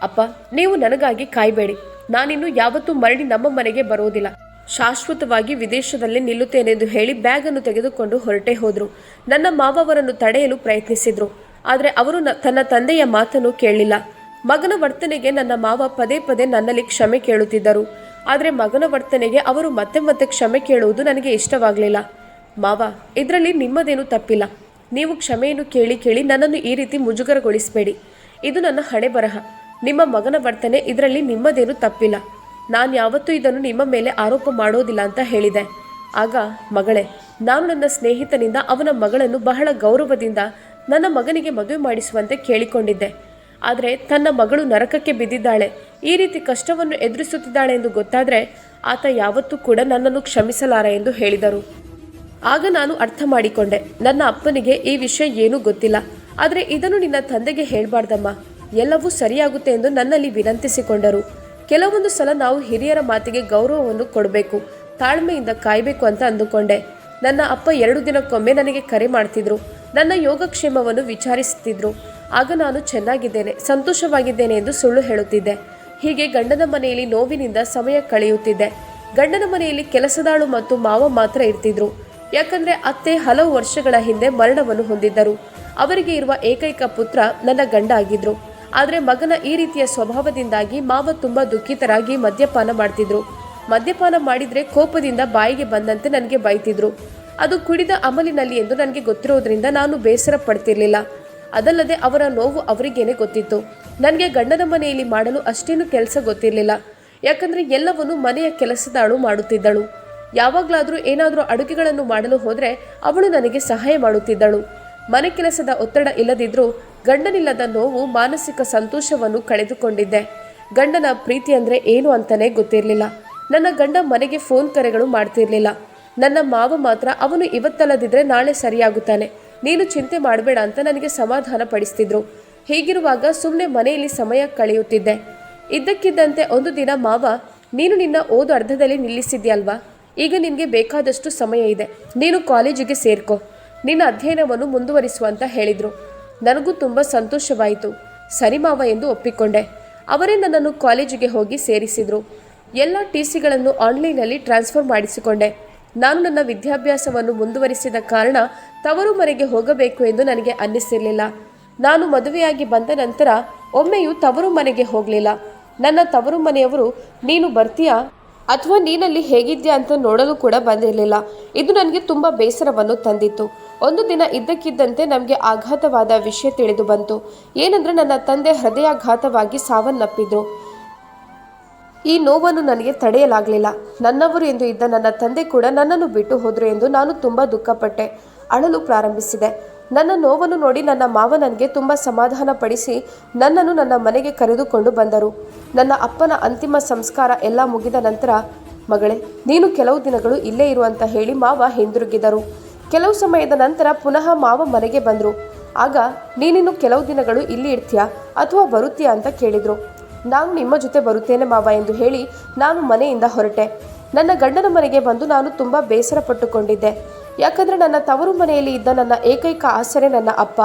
Speaker 1: ಅಪ್ಪ, ನೀವು ನನಗಾಗಿ ಕಾಯಬೇಡಿ. ನಾನಿನ್ನು ಯಾವತ್ತೂ ಮರಳಿ ನಮ್ಮ ಮನೆಗೆ ಬರೋದಿಲ್ಲ ಶಾಶ್ವತವಾಗಿ ವಿದೇಶದಲ್ಲೇ ನಿಲ್ಲುತ್ತೇನೆಂದು ಹೇಳಿ ಬ್ಯಾಗನ್ನು ತೆಗೆದುಕೊಂಡು ಹೊರಟೇ ಹೋದರು. ನನ್ನ ಮಾವವರನ್ನು ತಡೆಯಲು ಪ್ರಯತ್ನಿಸಿದ್ರು. ಆದರೆ ಅವರು ತನ್ನ ತಂದೆಯ ಮಾತನ್ನು ಕೇಳಲಿಲ್ಲ. ಮಗನ ವರ್ತನೆಗೆ ನನ್ನ ಮಾವ ಪದೇ ಪದೇ ನನ್ನಲ್ಲಿ ಕ್ಷಮೆ ಕೇಳುತ್ತಿದ್ದರು. ಆದರೆ ಮಗನ ವರ್ತನೆಗೆ ಅವರು ಮತ್ತೆ ಮತ್ತೆ ಕ್ಷಮೆ ಕೇಳುವುದು ನನಗೆ ಇಷ್ಟವಾಗಲಿಲ್ಲ. ಮಾವ, ಇದರಲ್ಲಿ ನಿಮ್ಮದೇನೂ ತಪ್ಪಿಲ್ಲ. ನೀವು ಕ್ಷಮೆಯನ್ನು ಕೇಳಿ ಕೇಳಿ ನನ್ನನ್ನು ಈ ರೀತಿ ಮುಜುಗರಗೊಳಿಸಬೇಡಿ. ಇದು ನನ್ನ ಹಣೆ ಬರಹ ನಿಮ್ಮ ಮಗನ ವರ್ತನೆ ಇದರಲ್ಲಿ ನಿಮ್ಮದೇನು ತಪ್ಪಿಲ್ಲ. ನಾನು ಯಾವತ್ತೂ ಇದನ್ನು ನಿಮ್ಮ ಮೇಲೆ ಆರೋಪ ಮಾಡೋದಿಲ್ಲ ಅಂತ ಹೇಳಿದೆ. ಆಗ, ಮಗಳೇ, ನಾನು ನನ್ನ ಸ್ನೇಹಿತನಿಂದ ಅವನ ಮಗಳನ್ನು ಬಹಳ ಗೌರವದಿಂದ ನನ್ನ ಮಗನಿಗೆ ಮದುವೆ ಮಾಡಿಸುವಂತೆ ಕೇಳಿಕೊಂಡಿದ್ದೆ. ಆದರೆ ತನ್ನ ಮಗಳು ನರಕಕ್ಕೆ ಬಿದ್ದಿದ್ದಾಳೆ. ಈ ರೀತಿ ಕಷ್ಟವನ್ನು ಎದುರಿಸುತ್ತಿದ್ದಾಳೆ ಎಂದು ಗೊತ್ತಾದರೆ ಆತ ಯಾವತ್ತೂ ಕೂಡ ನನ್ನನ್ನು ಕ್ಷಮಿಸಲಾರ ಎಂದು ಹೇಳಿದರು. ಆಗ ನಾನು ಅರ್ಥ ಮಾಡಿಕೊಂಡೆ. ನನ್ನ ಅಪ್ಪನಿಗೆ ಈ ವಿಷಯ ಏನೂ ಗೊತ್ತಿಲ್ಲ. ಆದರೆ ಇದನ್ನು ನಿನ್ನ ತಂದೆಗೆ ಹೇಳ್ಬಾರ್ದಮ್ಮ. ಎಲ್ಲವೂ ಸರಿಯಾಗುತ್ತೆ ಎಂದು ನನ್ನಲ್ಲಿ ವಿನಂತಿಸಿಕೊಂಡರು. ಕೆಲವೊಂದು ಸಲ ನಾವು ಹಿರಿಯರ ಮಾತಿಗೆ ಗೌರವವನ್ನು ಕೊಡಬೇಕು, ತಾಳ್ಮೆಯಿಂದ ಕಾಯಬೇಕು ಅಂತ ಅಂದುಕೊಂಡೆ. ನನ್ನ ಅಪ್ಪ ಎರಡು ದಿನಕ್ಕೊಮ್ಮೆ ನನಗೆ ಕರೆ ಮಾಡ್ತಿದ್ರು. ನನ್ನ ಯೋಗಕ್ಷೇಮವನ್ನು ವಿಚಾರಿಸುತ್ತಿದ್ರು ಆಗ ನಾನು ಚೆನ್ನಾಗಿದ್ದೇನೆ, ಸಂತೋಷವಾಗಿದ್ದೇನೆ ಎಂದು ಸುಳ್ಳು ಹೇಳುತ್ತಿದ್ದೆ. ಹೀಗೆ ಗಂಡನ ಮನೆಯಲ್ಲಿ ನೋವಿನಿಂದ ಸಮಯ ಕಳೆಯುತ್ತಿದ್ದೆ. ಗಂಡನ ಮನೆಯಲ್ಲಿ ಕೆಲಸದಾಳು ಮತ್ತು ಮಾವ ಮಾತ್ರ ಇರ್ತಿದ್ರು. ಯಾಕಂದ್ರೆ ಅತ್ತೆ ಹಲವು ವರ್ಷಗಳ ಹಿಂದೆ ಮರಣವನ್ನು ಹೊಂದಿದ್ದರು. ಅವರಿಗೆ ಇರುವ ಏಕೈಕ ಪುತ್ರ ನನ್ನ ಗಂಡ ಆಗಿದ್ರು. ಆದರೆ ಮಗನ ಈ ರೀತಿಯ ಸ್ವಭಾವದಿಂದಾಗಿ ಮಾವ ತುಂಬ ದುಃಖಿತರಾಗಿ ಮದ್ಯಪಾನ ಮಾಡ್ತಿದ್ರು. ಮದ್ಯಪಾನ ಮಾಡಿದರೆ ಕೋಪದಿಂದ ಬಾಯಿಗೆ ಬಂದಂತೆ ನನಗೆ ಬೈತಿದ್ರು. ಅದು ಕುಡಿದ ಅಮಲಿನಲ್ಲಿ ಎಂದು ನನಗೆ ಗೊತ್ತಿರೋದ್ರಿಂದ ನಾನು ಬೇಸರ ಪಡ್ತಿರ್ಲಿಲ್ಲ. ಅದಲ್ಲದೆ ಅವರ ನೋವು ಅವರಿಗೇನೆ ಗೊತ್ತಿತ್ತು. ನನಗೆ ಗಂಡನ ಮನೆಯಲ್ಲಿ ಮಾಡಲು ಅಷ್ಟೇನು ಕೆಲಸ ಗೊತ್ತಿರಲಿಲ್ಲ. ಯಾಕಂದರೆ ಎಲ್ಲವನ್ನು ಮನೆಯ ಕೆಲಸದಾಳು ಮಾಡುತ್ತಿದ್ದಳು. ಯಾವಾಗಲಾದರೂ ಏನಾದರೂ ಅಡುಗೆಗಳನ್ನು ಮಾಡಲು ಹೋದರೆ ಅವಳು ನನಗೆ ಸಹಾಯ ಮಾಡುತ್ತಿದ್ದಳು. ಮನೆ ಕೆಲಸದ ಒತ್ತಡ ಇಲ್ಲದಿದ್ರೂ ಗಂಡನಿಲ್ಲದ ನೋವು ಮಾನಸಿಕ ಸಂತೋಷವನ್ನು ಕಳೆದುಕೊಂಡಿದ್ದೆ. ಗಂಡನ ಪ್ರೀತಿ ಅಂದರೆ ಏನು ಅಂತಲೇ ಗೊತ್ತಿರಲಿಲ್ಲ. ನನ್ನ ಗಂಡ ಮನೆಗೆ ಫೋನ್ ಕರೆಗಳು ಮಾಡ್ತಿರ್ಲಿಲ್ಲ. ನನ್ನ ಮಾವ ಮಾತ್ರ, ಅವನು ಇವತ್ತಲ್ಲದಿದ್ದರೆ ನಾಳೆ ಸರಿಯಾಗುತ್ತಾನೆ. ನೀನು ಚಿಂತೆ ಮಾಡಬೇಡ ಅಂತ ನನಗೆ ಸಮಾಧಾನ ಪಡಿಸ್ತಿದ್ರು. ಹೀಗಿರುವಾಗ ಸುಮ್ಮನೆ ಮನೆಯಲ್ಲಿ ಸಮಯ ಕಳೆಯುತ್ತಿದ್ದೆ. ಇದ್ದಕ್ಕಿದ್ದಂತೆ ಒಂದು ದಿನ ಮಾವ, ನೀನು ನಿನ್ನ ಓದು ಅರ್ಧದಲ್ಲಿ ನಿಲ್ಲಿಸಿದ್ಯಲ್ವಾ? ಈಗ ನಿನಗೆ ಬೇಕಾದಷ್ಟು ಸಮಯ ಇದೆ. ನೀನು ಕಾಲೇಜಿಗೆ ಸೇರ್ಕೋ. ನಿನ್ನ ಅಧ್ಯಯನವನ್ನು ಮುಂದುವರಿಸುವಂತ ಹೇಳಿದರು. ನನಗೂ ತುಂಬ ಸಂತೋಷವಾಯಿತು. ಸರಿ ಮಾವ ಎಂದು ಒಪ್ಪಿಕೊಂಡೆ. ಅವರೇ ನನ್ನನ್ನು ಕಾಲೇಜಿಗೆ ಹೋಗಿ ಸೇರಿಸಿದರು. ಎಲ್ಲ ಟಿ ಸಿಗಳನ್ನು ಆನ್ಲೈನಲ್ಲಿ ಟ್ರಾನ್ಸ್ಫರ್ ಮಾಡಿಸಿಕೊಂಡೆ. ನಾನು ನನ್ನ ವಿದ್ಯಾಭ್ಯಾಸವನ್ನು ಮುಂದುವರಿಸಿದ ಕಾರಣ ತವರು ಮನೆಗೆ ಹೋಗಬೇಕು ಎಂದು ನನಗೆ ಅನ್ನಿಸಿರಲಿಲ್ಲ. ನಾನು ಮದುವೆಯಾಗಿ ಬಂದ ನಂತರ ಒಮ್ಮೆಯೂ ತವರು ಮನೆಗೆ ಹೋಗಲಿಲ್ಲ. ನನ್ನ ತವರು ಮನೆಯವರು, ನೀನು ಬರ್ತೀಯಾ? ಅಥವಾ ನೀನಲ್ಲಿ ಹೇಗಿದ್ಯಾ ಅಂತ ನೋಡಲು ಕೂಡ ಬಂದಿರಲಿಲ್ಲ. ಇದು ನನಗೆ ತುಂಬ ಬೇಸರವನ್ನು ತಂದಿತ್ತು. ಒಂದು ದಿನ ಇದ್ದಕ್ಕಿದ್ದಂತೆ ನಮಗೆ ಆಘಾತವಾದ ವಿಷಯ ತಿಳಿದು ಬಂತು. ಏನಂದ್ರೆ ನನ್ನ ತಂದೆ ಹೃದಯಾಘಾತವಾಗಿ ಸಾವನ್ನಪ್ಪಿದ್ರು. ಈ ನೋವನ್ನು ನನಗೆ ತಡೆಯಲಾಗಲಿಲ್ಲ. ನನ್ನವರು ಎಂದು ಇದ್ದ ನನ್ನ ತಂದೆ ಕೂಡ ನನ್ನನ್ನು ಬಿಟ್ಟು ಹೋದರು ಎಂದು ನಾನು ತುಂಬ ದುಃಖಪಟ್ಟೆ. ಅಳಲು ಪ್ರಾರಂಭಿಸಿದೆ. ನನ್ನ ನೋವನ್ನು ನೋಡಿ ನನ್ನ ಮಾವ ನನಗೆ ತುಂಬ ಸಮಾಧಾನ ಪಡಿಸಿ ನನ್ನನ್ನು ನನ್ನ ಮನೆಗೆ ಕರೆದುಕೊಂಡು ಬಂದರು. ನನ್ನ ಅಪ್ಪನ ಅಂತಿಮ ಸಂಸ್ಕಾರ ಎಲ್ಲ ಮುಗಿದ ನಂತರ, ಮಗಳೇ, ನೀನು ಕೆಲವು ದಿನಗಳು ಇಲ್ಲೇ ಇರು ಅಂತ ಹೇಳಿ ಮಾವ ಹಿಂದಿರುಗಿದರು. ಕೆಲವು ಸಮಯದ ನಂತರ ಪುನಃ ಮಾವ ಮನೆಗೆ ಬಂದರು. ಆಗ, ನೀನಿನ್ನು ಕೆಲವು ದಿನಗಳು ಇಲ್ಲಿ ಇರ್ತೀಯಾ ಅಥವಾ ಬರುತ್ತೀಯಾ ಅಂತ ಕೇಳಿದರು. ನಾನು ನಿಮ್ಮ ಜೊತೆ ಬರುತ್ತೇನೆ ಮಾವ ಎಂದು ಹೇಳಿ ನಾನು ಮನೆಯಿಂದ ಹೊರಟೆ. ನನ್ನ ಗಂಡನ ಮನೆಗೆ ಬಂದು ನಾನು ತುಂಬ ಬೇಸರ ಪಟ್ಟುಕೊಂಡಿದ್ದೆ. ಯಾಕಂದರೆ ನನ್ನ ತವರು ಮನೆಯಲ್ಲಿ ಇದ್ದ ನನ್ನ ಏಕೈಕ ಆಸರೆ ನನ್ನ ಅಪ್ಪ.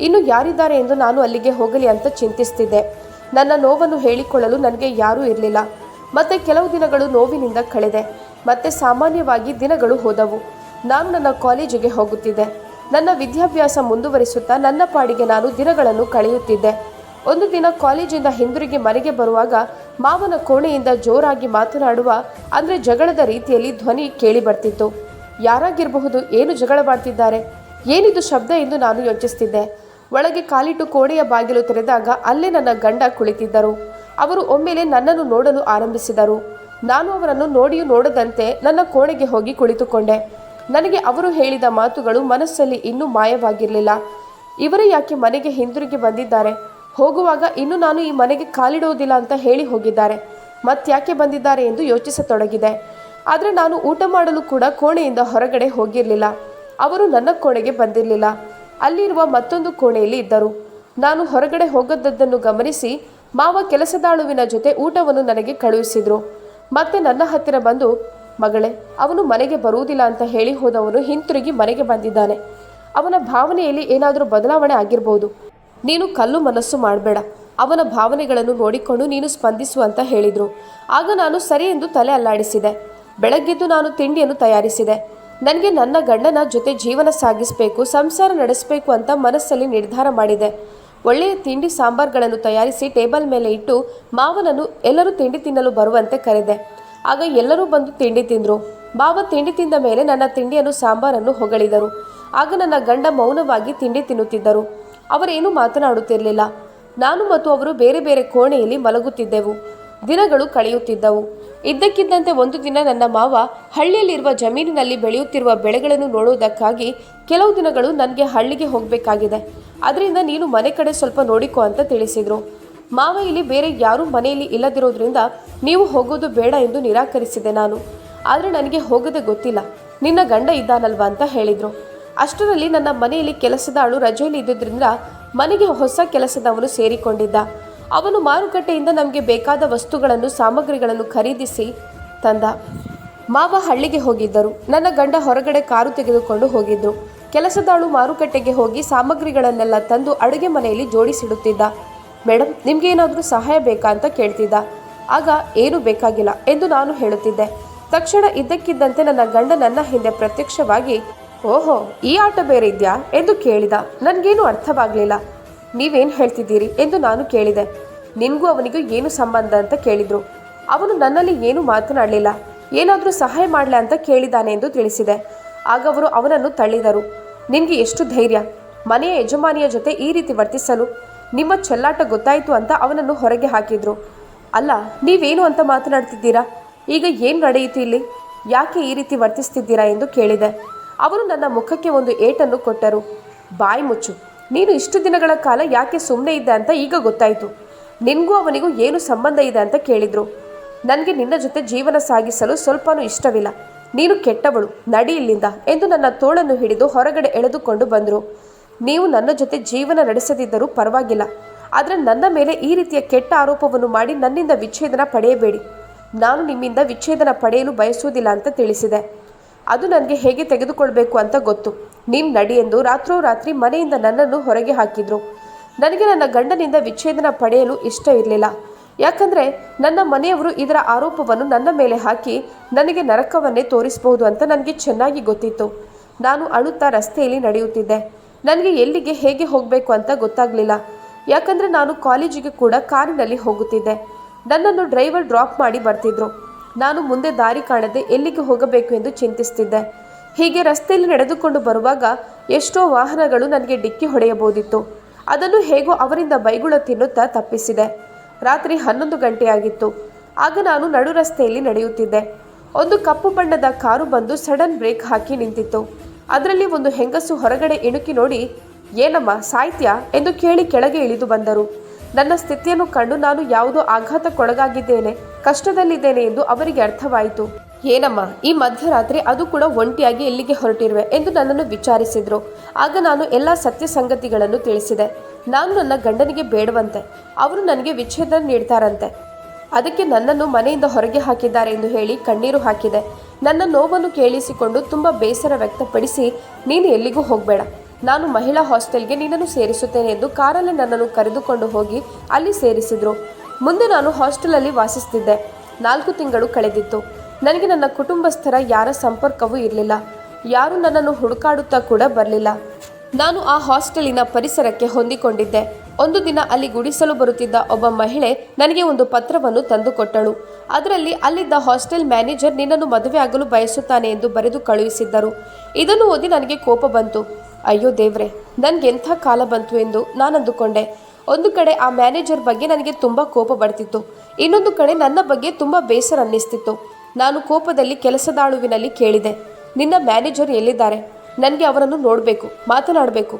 Speaker 1: ಇನ್ನು ಯಾರಿದ್ದಾರೆ ಎಂದು ನಾನು ಅಲ್ಲಿಗೆ ಹೋಗಲಿ ಅಂತ ಚಿಂತಿಸ್ತಿದ್ದೆ. ನನ್ನ ನೋವನ್ನು ಹೇಳಿಕೊಳ್ಳಲು ನನಗೆ ಯಾರೂ ಇರಲಿಲ್ಲ. ಮತ್ತೆ ಕೆಲವು ದಿನಗಳು ನೋವಿನಿಂದ ಕಳೆದೆ. ಮತ್ತೆ ಸಾಮಾನ್ಯವಾಗಿ ದಿನಗಳು ಹೋದವು. ನಾನು ನನ್ನ ಕಾಲೇಜಿಗೆ ಹೋಗುತ್ತಿದ್ದೆ. ನನ್ನ ವಿದ್ಯಾಭ್ಯಾಸ ಮುಂದುವರಿಸುತ್ತಾ ನನ್ನ ಪಾಡಿಗೆ ನಾನು ದಿನಗಳನ್ನು ಕಳೆಯುತ್ತಿದ್ದೆ. ಒಂದು ದಿನ ಕಾಲೇಜಿಂದ ಹಿಂದಿರುಗಿ ಮನೆಗೆ ಬರುವಾಗ ಮಾವನ ಕೋಣೆಯಿಂದ ಜೋರಾಗಿ ಮಾತನಾಡುವ, ಅಂದರೆ ಜಗಳದ ರೀತಿಯಲ್ಲಿ ಧ್ವನಿ ಕೇಳಿ ಬರ್ತಿತ್ತು. ಯಾರಾಗಿರಬಹುದು ಏನು ಜಗಳ ಮಾಡ್ತಿದ್ದಾರೆ? ಏನಿದು ಶಬ್ದ ಎಂದು ನಾನು ಯೋಚಿಸ್ತಿದ್ದೆ. ಒಳಗೆ ಕಾಲಿಟ್ಟು ಕೋಣೆಯ ಬಾಗಿಲು ತೆರೆದಾಗ ಅಲ್ಲೇ ನನ್ನ ಗಂಡ ಕುಳಿತಿದ್ದರು. ಅವರು ಒಮ್ಮೆಲೆ ನನ್ನನ್ನು ನೋಡಲು ಆರಂಭಿಸಿದರು. ನಾನು ಅವರನ್ನು ನೋಡಿಯೂ ನೋಡದಂತೆ ನನ್ನ ಕೋಣೆಗೆ ಹೋಗಿ ಕುಳಿತುಕೊಂಡೆ. ನನಗೆ ಅವರು ಹೇಳಿದ ಮಾತುಗಳು ಮನಸ್ಸಲ್ಲಿ ಇನ್ನೂ ಮಾಯವಾಗಿರಲಿಲ್ಲ. ಇವರು ಯಾಕೆ ಮನೆಗೆ ಹಿಂದಿರುಗಿ ಬಂದಿದ್ದಾರೆ? ಹೋಗುವಾಗ ಇನ್ನು ನಾನು ಈ ಮನೆಗೆ ಕಾಲಿಡುವುದಿಲ್ಲ ಅಂತ ಹೇಳಿ ಹೋಗಿದ್ದಾರೆ. ಮತ್ತ್ಯಾಕೆ ಬಂದಿದ್ದಾರೆ ಎಂದು ಯೋಚಿಸತೊಡಗಿದೆ. ಆದರೆ ನಾನು ಊಟ ಮಾಡಲು ಕೂಡ ಕೋಣೆಯಿಂದ ಹೊರಗಡೆ ಹೋಗಿರಲಿಲ್ಲ. ಅವರು ನನ್ನ ಕೋಣೆಗೆ ಬಂದಿರಲಿಲ್ಲ. ಅಲ್ಲಿರುವ ಮತ್ತೊಂದು ಕೋಣೆಯಲ್ಲಿ ಇದ್ದರು. ನಾನು ಹೊರಗಡೆ ಹೋಗದ್ದನ್ನು ಗಮನಿಸಿ ಮಾವ ಕೆಲಸದಾಳುವಿನ ಜೊತೆ ಊಟವನ್ನು ನನಗೆ ಕಳುಹಿಸಿದರು. ಮತ್ತೆ ನನ್ನ ಹತ್ತಿರ ಬಂದು ಮಗಳೇ, ಅವನು ಮನೆಗೆ ಬರುವುದಿಲ್ಲ ಅಂತ ಹೇಳಿ ಹೋದವನು ಹಿಂತಿರುಗಿ ಮನೆಗೆ ಬಂದಿದ್ದಾನೆ. ಅವನ ಭಾವನೆಯಲ್ಲಿ ಏನಾದರೂ ಬದಲಾವಣೆ ಆಗಿರ್ಬೋದು. ನೀನು ಕಲ್ಲು ಮನಸ್ಸು ಮಾಡಬೇಡ. ಅವನ ಭಾವನೆಗಳನ್ನು ನೋಡಿಕೊಂಡು ನೀನು ಸ್ಪಂದಿಸು ಅಂತ ಹೇಳಿದರು. ಆಗ ನಾನು ಸರಿ ಎಂದು ತಲೆ ಅಲ್ಲಾಡಿಸಿದೆ. ಬೆಳಗ್ಗೆದ್ದು ನಾನು ತಿಂಡಿಯನ್ನು ತಯಾರಿಸಿದೆ. ನನಗೆ ನನ್ನ ಗಂಡನ ಜೊತೆ ಜೀವನ ಸಾಗಿಸಬೇಕು, ಸಂಸಾರ ನಡೆಸಬೇಕು ಅಂತ ಮನಸ್ಸಲ್ಲಿ ನಿರ್ಧಾರ ಮಾಡಿದೆ. ಒಳ್ಳೆಯ ತಿಂಡಿ ಸಾಂಬಾರ್ಗಳನ್ನು ತಯಾರಿಸಿ ಟೇಬಲ್ ಮೇಲೆ ಇಟ್ಟು ಮಾವನನ್ನು ಎಲ್ಲರೂ ತಿಂಡಿ ತಿನ್ನಲು ಬರುವಂತೆ ಕರೆದೆ. ಆಗ ಎಲ್ಲರೂ ಬಂದು ತಿಂಡಿ ತಿಂದರು. ಬಾವ ತಿಂಡಿ ತಿಂದ ಮೇಲೆ ನನ್ನ ತಿಂಡಿಯನ್ನು ಸಾಂಬಾರನ್ನು ಹೊಗಳಿದರು. ಆಗ ನನ್ನ ಗಂಡ ಮೌನವಾಗಿ ತಿಂಡಿ ತಿನ್ನುತ್ತಿದ್ದರು. ಅವರೇನು ಮಾತನಾಡುತ್ತಿರಲಿಲ್ಲ. ನಾನು ಮತ್ತು ಅವರು ಬೇರೆ ಬೇರೆ ಕೋಣೆಯಲ್ಲಿ ಮಲಗುತ್ತಿದ್ದೆವು. ದಿನಗಳು ಕಳೆಯುತ್ತಿದ್ದವು. ಇದ್ದಕ್ಕಿದ್ದಂತೆ ಒಂದು ದಿನ ನನ್ನ ಮಾವ ಹಳ್ಳಿಯಲ್ಲಿರುವ ಜಮೀನಿನಲ್ಲಿ ಬೆಳೆಯುತ್ತಿರುವ ಬೆಳೆಗಳನ್ನು ನೋಡುವುದಕ್ಕಾಗಿ ಕೆಲವು ದಿನಗಳು ನನಗೆ ಹಳ್ಳಿಗೆ ಹೋಗಬೇಕಾಗಿದೆ. ಅದರಿಂದ ನೀನು ಮನೆ ಕಡೆ ಸ್ವಲ್ಪ ನೋಡಿಕೊ ಅಂತ ತಿಳಿಸಿದರು. ಮಾವ ಇಲ್ಲಿ ಬೇರೆ ಯಾರೂ ಮನೆಯಲ್ಲಿ ಇಲ್ಲದಿರೋದ್ರಿಂದ ನೀವು ಹೋಗೋದು ಬೇಡ ಎಂದು ನಿರಾಕರಿಸಿದೆ ನಾನು. ಆದರೆ ನನಗೆ ಹೋಗದೆ ಗೊತ್ತಿಲ್ಲ. ನಿನ್ನ ಗಂಡ ಇದ್ದಾನಲ್ವಾ ಅಂತ ಹೇಳಿದರು. ಅಷ್ಟರಲ್ಲಿ ನನ್ನ ಮನೆಯಲ್ಲಿ ಕೆಲಸದಾಳು ರಜೆಯಲ್ಲಿ ಇದ್ದಿದ್ದರಿಂದ ಮನೆಗೆ ಹೊಸ ಕೆಲಸದವನು ಸೇರಿಕೊಂಡಿದ್ದ. ಅವನು ಮಾರುಕಟ್ಟೆಯಿಂದ ನಮಗೆ ಬೇಕಾದ ವಸ್ತುಗಳನ್ನು, ಸಾಮಗ್ರಿಗಳನ್ನು ಖರೀದಿಸಿ ತಂದ. ಮಾವ ಹಳ್ಳಿಗೆ ಹೋಗಿದ್ದರು. ನನ್ನ ಗಂಡ ಹೊರಗಡೆ ಕಾರು ತೆಗೆದುಕೊಂಡು ಹೋಗಿದ್ದರು ಕೆಲಸದಾಳು ಮಾರುಕಟ್ಟೆಗೆ ಹೋಗಿ ಸಾಮಗ್ರಿಗಳನ್ನೆಲ್ಲ ತಂದು ಅಡುಗೆ ಮನೆಯಲ್ಲಿ ಜೋಡಿಸಿಡುತ್ತಿದ್ದ. ಮೇಡಮ್ ಏನಾದರೂ ಸಹಾಯ ಬೇಕಾ ಅಂತ ಕೇಳ್ತಿದ್ದ. ಆಗ ಏನೂ ಬೇಕಾಗಿಲ್ಲ ಎಂದು ನಾನು ಹೇಳುತ್ತಿದ್ದೆ. ತಕ್ಷಣ ಇದ್ದಕ್ಕಿದ್ದಂತೆ ನನ್ನ ಗಂಡ ನನ್ನ ಹಿಂದೆ ಪ್ರತ್ಯಕ್ಷವಾಗಿ, ಓಹೋ, ಈ ಆಟ ಬೇರೆ ಇದೆಯಾ? ಎಂದು ಕೇಳಿದ. ನನಗೇನು ಅರ್ಥವಾಗಲಿಲ್ಲ. ನೀವೇನು ಹೇಳ್ತಿದ್ದೀರಿ? ಎಂದು ನಾನು ಕೇಳಿದೆ. ನಿನಗೂ ಅವನಿಗೂ ಏನು ಸಂಬಂಧ? ಅಂತ ಕೇಳಿದರು. ಅವನು ನನ್ನಲ್ಲಿ ಏನೂ ಮಾತನಾಡಲಿಲ್ಲ. ಏನಾದರೂ ಸಹಾಯ ಮಾಡಲ? ಅಂತ ಕೇಳಿದ್ದಾನೆ ಎಂದು ತಿಳಿಸಿದೆ. ಆಗ ಅವರು ಅವನನ್ನು ತಳ್ಳಿದರು. ನಿನಗೆ ಎಷ್ಟು ಧೈರ್ಯ? ಮನೆಯ ಯಜಮಾನಿಯ ಜೊತೆ ಈ ರೀತಿ ವರ್ತಿಸಲು ನಿಮ್ಮ ಚೆಲ್ಲಾಟ ಗೊತ್ತಾಯಿತು ಅಂತ ಅವನನ್ನು ಹೊರಗೆ ಹಾಕಿದ್ರು. ಅಲ್ಲ, ನೀವೇನು ಅಂತ ಮಾತನಾಡ್ತಿದ್ದೀರಾ? ಈಗ ಏನು ನಡೆಯಿತು ಇಲ್ಲಿ? ಯಾಕೆ ಈ ರೀತಿ ವರ್ತಿಸ್ತಿದ್ದೀರಾ ಎಂದು ಕೇಳಿದೆ. ಅವರು ನನ್ನ ಮುಖಕ್ಕೆ ಒಂದು ಏಟನ್ನು ಕೊಟ್ಟರು. ಬಾಯಿ ಮುಚ್ಚು. ನೀನು ಇಷ್ಟು ದಿನಗಳ ಕಾಲ ಯಾಕೆ ಸುಮ್ಮನೆ ಇದ್ದೆ ಅಂತ ಈಗ ಗೊತ್ತಾಯಿತು. ನಿನಗೂ ಅವನಿಗೂ ಏನು ಸಂಬಂಧ ಇದೆ ಅಂತ ಕೇಳಿದ್ರು. ನನಗೆ ನಿನ್ನ ಜೊತೆ ಜೀವನ ಸಾಗಿಸಲು ಸ್ವಲ್ಪನೂ ಇಷ್ಟವಿಲ್ಲ. ನೀನು ಕೆಟ್ಟವಳು, ನಡಿ ಇಲ್ಲಿಂದ ಎಂದು ನನ್ನ ತೋಳನ್ನು ಹಿಡಿದು ಹೊರಗಡೆ ಎಳೆದುಕೊಂಡು ಬಂದರು. ನೀವು ನನ್ನ ಜೊತೆ ಜೀವನ ನಡೆಸದಿದ್ದರೂ ಪರವಾಗಿಲ್ಲ. ಆದರೆ ನನ್ನ ಮೇಲೆ ಈ ರೀತಿಯ ಕೆಟ್ಟ ಆರೋಪವನ್ನು ಮಾಡಿ ನನ್ನಿಂದ ವಿಚ್ಛೇದನ ಪಡೆಯಬೇಡಿ. ನಾನು ನಿಮ್ಮಿಂದ ವಿಚ್ಛೇದನ ಪಡೆಯಲು ಬಯಸುವುದಿಲ್ಲ ಅಂತ ತಿಳಿಸಿದೆ. ಅದು ನನಗೆ ಹೇಗೆ ತೆಗೆದುಕೊಳ್ಬೇಕು ಅಂತ ಗೊತ್ತು. ನೀನು ನಡಿ ಎಂದು ರಾತ್ರೋರಾತ್ರಿ ಮನೆಯಿಂದ ನನ್ನನ್ನು ಹೊರಗೆ ಹಾಕಿದ್ರು. ನನಗೆ ನನ್ನ ಗಂಡನಿಂದ ವಿಚ್ಛೇದನ ಪಡೆಯಲು ಇಷ್ಟ ಇರಲಿಲ್ಲ. ಯಾಕಂದರೆ ನನ್ನ ಮನೆಯವರು ಇದರ ಆರೋಪವನ್ನು ನನ್ನ ಮೇಲೆ ಹಾಕಿ ನನಗೆ ನರಕವನ್ನೇ ತೋರಿಸಬಹುದು ಅಂತ ನನಗೆ ಚೆನ್ನಾಗಿ ಗೊತ್ತಿತ್ತು. ನಾನು ಅಳುತ್ತಾ ರಸ್ತೆಯಲ್ಲಿ ನಡೆಯುತ್ತಿದ್ದೆ. ನನಗೆ ಎಲ್ಲಿಗೆ ಹೇಗೆ ಹೋಗಬೇಕು ಅಂತ ಗೊತ್ತಾಗಲಿಲ್ಲ. ಯಾಕಂದರೆ ನಾನು ಕಾಲೇಜಿಗೆ ಕೂಡ ಕಾರಿನಲ್ಲಿ ಹೋಗುತ್ತಿದ್ದೆ. ನನ್ನನ್ನು ಡ್ರೈವರ್ ಡ್ರಾಪ್ ಮಾಡಿ ಬರ್ತಿದ್ರು. ನಾನು ಮುಂದೆ ದಾರಿ ಕಾಣದೆ ಎಲ್ಲಿಗೆ ಹೋಗಬೇಕು ಎಂದು ಚಿಂತಿಸ್ತಿದ್ದೆ. ಹೀಗೆ ರಸ್ತೆಯಲ್ಲಿ ನಡೆದುಕೊಂಡು ಬರುವಾಗ ಎಷ್ಟೋ ವಾಹನಗಳು ನನಗೆ ಡಿಕ್ಕಿ ಹೊಡೆಯಬಹುದಿತ್ತು. ಅದನ್ನು ಹೇಗೋ ಅವರಿಂದ ಬೈಗುಳ ತಿನ್ನುತ್ತಾ ತಪ್ಪಿಸಿದೆ. ರಾತ್ರಿ ಹನ್ನೊಂದು ಗಂಟೆಯಾಗಿತ್ತು. ಆಗ ನಾನು ನಡು ರಸ್ತೆಯಲ್ಲಿ ನಡೆಯುತ್ತಿದ್ದೆ. ಒಂದು ಕಪ್ಪು ಬಣ್ಣದ ಕಾರು ಬಂದು ಸಡನ್ ಬ್ರೇಕ್ ಹಾಕಿ ನಿಂತಿತ್ತು. ಅದರಲ್ಲಿ ಒಂದು ಹೆಂಗಸು ಹೊರಗಡೆ ಇಣುಕಿ ನೋಡಿ, ಏನಮ್ಮ ಸಾಹಿತ್ಯ ಎಂದು ಕೇಳಿ ಕೆಳಗೆ ಇಳಿದು ಬಂದರು. ನನ್ನ ಸ್ಥಿತಿಯನ್ನು ಕಂಡು ನಾನು ಯಾವುದೋ ಆಘಾತಕ್ಕೊಳಗಾಗಿದ್ದೇನೆ, ಕಷ್ಟದಲ್ಲಿದ್ದೇನೆ ಎಂದು ಅವರಿಗೆ ಅರ್ಥವಾಯಿತು. ಏನಮ್ಮ, ಈ ಮಧ್ಯರಾತ್ರಿ ಅದು ಕೂಡ ಒಂಟಿಯಾಗಿ ಎಲ್ಲಿಗೆ ಹೊರಟಿರುವೆ ಎಂದು ನನ್ನನ್ನು ವಿಚಾರಿಸಿದ್ರು. ಆಗ ನಾನು ಎಲ್ಲ ಸತ್ಯ ಸಂಗತಿಗಳನ್ನು ತಿಳಿಸಿದೆ. ನಾನು ನನ್ನ ಗಂಡನಿಗೆ ಬೇಡವಂತೆ, ಅವರು ನನಗೆ ವಿಚ್ಛೇದನ ನೀಡ್ತಾರಂತೆ. ಅದಕ್ಕೆ ನನ್ನನ್ನು ಮನೆಯಿಂದ ಹೊರಗೆ ಹಾಕಿದ್ದಾರೆ ಎಂದು ಹೇಳಿ ಕಣ್ಣೀರು ಹಾಕಿದೆ. ನನ್ನ ನೋವನ್ನು ಕೇಳಿಸಿಕೊಂಡು ತುಂಬ ಬೇಸರ ವ್ಯಕ್ತಪಡಿಸಿ, ನೀನು ಎಲ್ಲಿಗೂ ಹೋಗಬೇಡ. ನಾನು ಮಹಿಳಾ ಹಾಸ್ಟೆಲ್ಗೆ ನಿನ್ನನ್ನು ಸೇರಿಸುತ್ತೇನೆ ಎಂದು ಕಾರಲ್ಲಿ ನನ್ನನ್ನು ಕರೆದುಕೊಂಡು ಹೋಗಿ ಅಲ್ಲಿ ಸೇರಿಸಿದ್ರು. ಮುಂದೆ ನಾನು ಹಾಸ್ಟೆಲಲ್ಲಿ ವಾಸಿಸ್ತಿದ್ದೆ. ನಾಲ್ಕು ತಿಂಗಳು ಕಳೆದಿತ್ತು. ನನಗೆ ನನ್ನ ಕುಟುಂಬಸ್ಥರ ಯಾರ ಸಂಪರ್ಕವೂ ಇರಲಿಲ್ಲ. ಯಾರು ನನ್ನನ್ನು ಹುಡುಕಾಡುತ್ತಾ ಕೂಡ ಬರಲಿಲ್ಲ. ನಾನು ಆ ಹಾಸ್ಟೆಲಿನ ಪರಿಸರಕ್ಕೆ ಹೊಂದಿಕೊಂಡಿದ್ದೆ. ಒಂದು ದಿನ ಅಲ್ಲಿ ಗುಡಿಸಲು ಬರುತ್ತಿದ್ದ ಒಬ್ಬ ಮಹಿಳೆ ನನಗೆ ಒಂದು ಪತ್ರವನ್ನು ತಂದುಕೊಟ್ಟಳು ಅದರಲ್ಲಿ ಅಲ್ಲಿದ್ದ ಹಾಸ್ಟೆಲ್ ಮ್ಯಾನೇಜರ್ ನಿನ್ನನ್ನು ಮದುವೆ ಆಗಲು ಬಯಸುತ್ತಾನೆ ಎಂದು ಬರೆದು ಕಳುಹಿಸಿದ್ದರು. ಇದನ್ನು ಓದಿ ನನಗೆ ಕೋಪ ಬಂತು. ಅಯ್ಯೋ ದೇವ್ರೆ ಎಂಥ ಕಾಲ ಬಂತು ಎಂದು ನಾನು ಅಂದುಕೊಂಡೆ ಒಂದು ಕಡೆ ಆ ಮ್ಯಾನೇಜರ್ ಬಗ್ಗೆ ನನಗೆ ತುಂಬ ಕೋಪ ಬರ್ತಿತ್ತು. ಇನ್ನೊಂದು ಕಡೆ ನನ್ನ ಬಗ್ಗೆ ತುಂಬ ಬೇಸರ ಅನ್ನಿಸ್ತಿತ್ತು. ನಾನು ಕೋಪದಲ್ಲಿ ಕೆಲಸದಾಳುವಿನಲ್ಲಿ ಕೇಳಿದೆ. ನಿನ್ನ ಮ್ಯಾನೇಜರ್ ಎಲ್ಲಿದ್ದಾರೆ? ನನಗೆ ಅವರನ್ನು ನೋಡಬೇಕು, ಮಾತನಾಡಬೇಕು.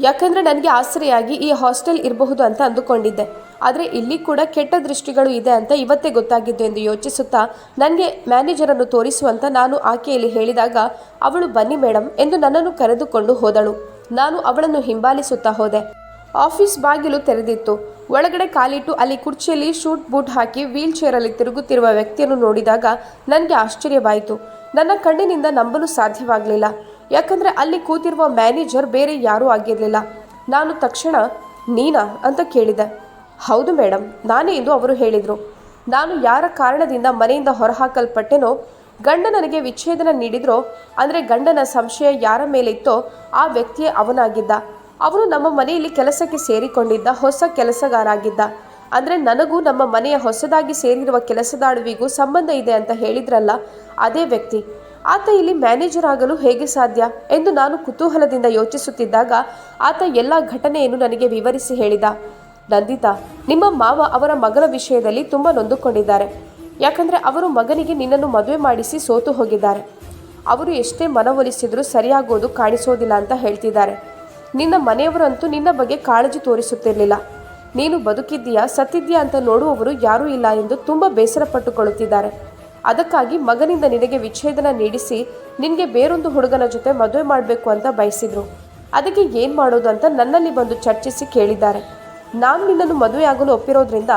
Speaker 1: ಯಾಕಂದ್ರೆ ನನಗೆ ಆಸರೆಯಾಗಿ ಈ ಹಾಸ್ಟೆಲ್ ಇರಬಹುದು ಅಂತ ಅಂದುಕೊಂಡಿದ್ದೆ. ಆದರೆ ಇಲ್ಲಿ ಕೂಡ ಕೆಟ್ಟ ದೃಷ್ಟಿಗಳು ಇದೆ ಅಂತ ಇವತ್ತೇ ಗೊತ್ತಾಗಿದ್ದು ಎಂದು ಯೋಚಿಸುತ್ತಾ ನನಗೆ ಮ್ಯಾನೇಜರನ್ನು ತೋರಿಸುವಂತ ನಾನು ಆಕೆಯಲ್ಲಿ ಹೇಳಿದಾಗ, ಅವಳು ಬನ್ನಿ ಮೇಡಮ್ ಎಂದು ನನ್ನನ್ನು ಕರೆದುಕೊಂಡು ಹೋದಳು. ನಾನು ಅವಳನ್ನು ಹಿಂಬಾಲಿಸುತ್ತಾ ಹೋದೆ. ಆಫೀಸ್ ಬಾಗಿಲು ತೆರೆದಿತ್ತು. ಒಳಗಡೆ ಕಾಲಿಟ್ಟು ಅಲ್ಲಿ ಕುರ್ಚಿಯಲ್ಲಿ ಶೂಟ್ ಬೂಟ್ ಹಾಕಿ ವೀಲ್ ಚೇರಲ್ಲಿ ತಿರುಗುತ್ತಿರುವ ವ್ಯಕ್ತಿಯನ್ನು ನೋಡಿದಾಗ ನನಗೆ ಆಶ್ಚರ್ಯವಾಯಿತು. ನನ್ನ ಕಣ್ಣಿನಿಂದ ನಂಬಲು ಸಾಧ್ಯವಾಗಲಿಲ್ಲ. ಯಾಕಂದ್ರೆ ಅಲ್ಲಿ ಕೂತಿರುವ ಮ್ಯಾನೇಜರ್ ಬೇರೆ ಯಾರೂ ಆಗಿರಲಿಲ್ಲ. ನಾನು ತಕ್ಷಣ, ನೀನಾ? ಅಂತ ಕೇಳಿದೆ. ಹೌದು ಮೇಡಮ್ ನಾನೇ ಎಂದು ಅವರು ಹೇಳಿದರು. ನಾನು ಯಾರ ಕಾರಣದಿಂದ ಮನೆಯಿಂದ ಹೊರಹಾಕಲ್ಪಟ್ಟೆನೋ, ಗಂಡ ನನಗೆ ವಿಚ್ಛೇದನ ನೀಡಿದ್ರೋ, ಅಂದರೆ ಗಂಡನ ಸಂಶಯ ಯಾರ ಮೇಲೆ ಇತ್ತೋ ಆ ವ್ಯಕ್ತಿಯೇ ಅವನಾಗಿದ್ದ. ಅವನು ನಮ್ಮ ಮನೆಯಲ್ಲಿ ಕೆಲಸಕ್ಕೆ ಸೇರಿಕೊಂಡಿದ್ದ, ಹೊಸ ಕೆಲಸಗಾರಾಗಿದ್ದ. ಅಂದರೆ ನನಗೂ ನಮ್ಮ ಮನೆಯ ಹೊಸದಾಗಿ ಸೇರಿರುವ ಕೆಲಸದಾಳುವಿಗೂ ಸಂಬಂಧ ಇದೆ ಅಂತ ಹೇಳಿದ್ರಲ್ಲ, ಅದೇ ವ್ಯಕ್ತಿ. ಆತ ಇಲ್ಲಿ ಮ್ಯಾನೇಜರ್ ಆಗಲು ಹೇಗೆ ಸಾಧ್ಯ ಎಂದು ನಾನು ಕುತೂಹಲದಿಂದ ಯೋಚಿಸುತ್ತಿದ್ದಾಗ ಆತ ಎಲ್ಲ ಘಟನೆಯನ್ನು ನನಗೆ ವಿವರಿಸಿ ಹೇಳಿದ. ನಂದಿತಾ, ನಿಮ್ಮ ಮಾವ ಅವರ ಮಗಳ ವಿಷಯದಲ್ಲಿ ತುಂಬ ನೊಂದುಕೊಂಡಿದ್ದಾರೆ. ಯಾಕಂದರೆ ಅವರು ಮಗನಿಗೆ ನಿನ್ನನ್ನು ಮದುವೆ ಮಾಡಿಸಿ ಸೋತು ಹೋಗಿದ್ದಾರೆ. ಅವರು ಎಷ್ಟೇ ಮನವೊಲಿಸಿದರೂ ಸರಿಯಾಗೋದು ಕಾಣಿಸೋದಿಲ್ಲ ಅಂತ ಹೇಳ್ತಿದ್ದಾರೆ. ನಿನ್ನ ಮನೆಯವರಂತೂ ನಿನ್ನ ಬಗ್ಗೆ ಕಾಳಜಿ ತೋರಿಸುತ್ತಿರಲಿಲ್ಲ. ನೀನು ಬದುಕಿದ್ದೀಯಾ, ಸತ್ತಿದ್ದೀಯಾ ಅಂತ ನೋಡುವವರು ಯಾರೂ ಇಲ್ಲ ಎಂದು ತುಂಬ ಬೇಸರ ಪಟ್ಟುಕೊಳ್ಳುತ್ತಿದ್ದಾರೆ ಅದಕ್ಕಾಗಿ ಮಗನಿಂದ ನಿನಗೆ ವಿಚ್ಛೇದನ ನೀಡಿಸಿ ನಿನಗೆ ಬೇರೊಂದು ಹುಡುಗನ ಜೊತೆ ಮದುವೆ ಮಾಡಬೇಕು ಅಂತ ಬಯಸಿದ್ರು. ಅದಕ್ಕೆ ಏನು ಮಾಡೋದು ಅಂತ ನನ್ನಲ್ಲಿ ಬಂದು ಚರ್ಚಿಸಿ ಕೇಳಿದ್ದಾರೆ. ನಾನು ನಿನ್ನನ್ನು ಮದುವೆಯಾಗಲು ಒಪ್ಪಿರೋದ್ರಿಂದ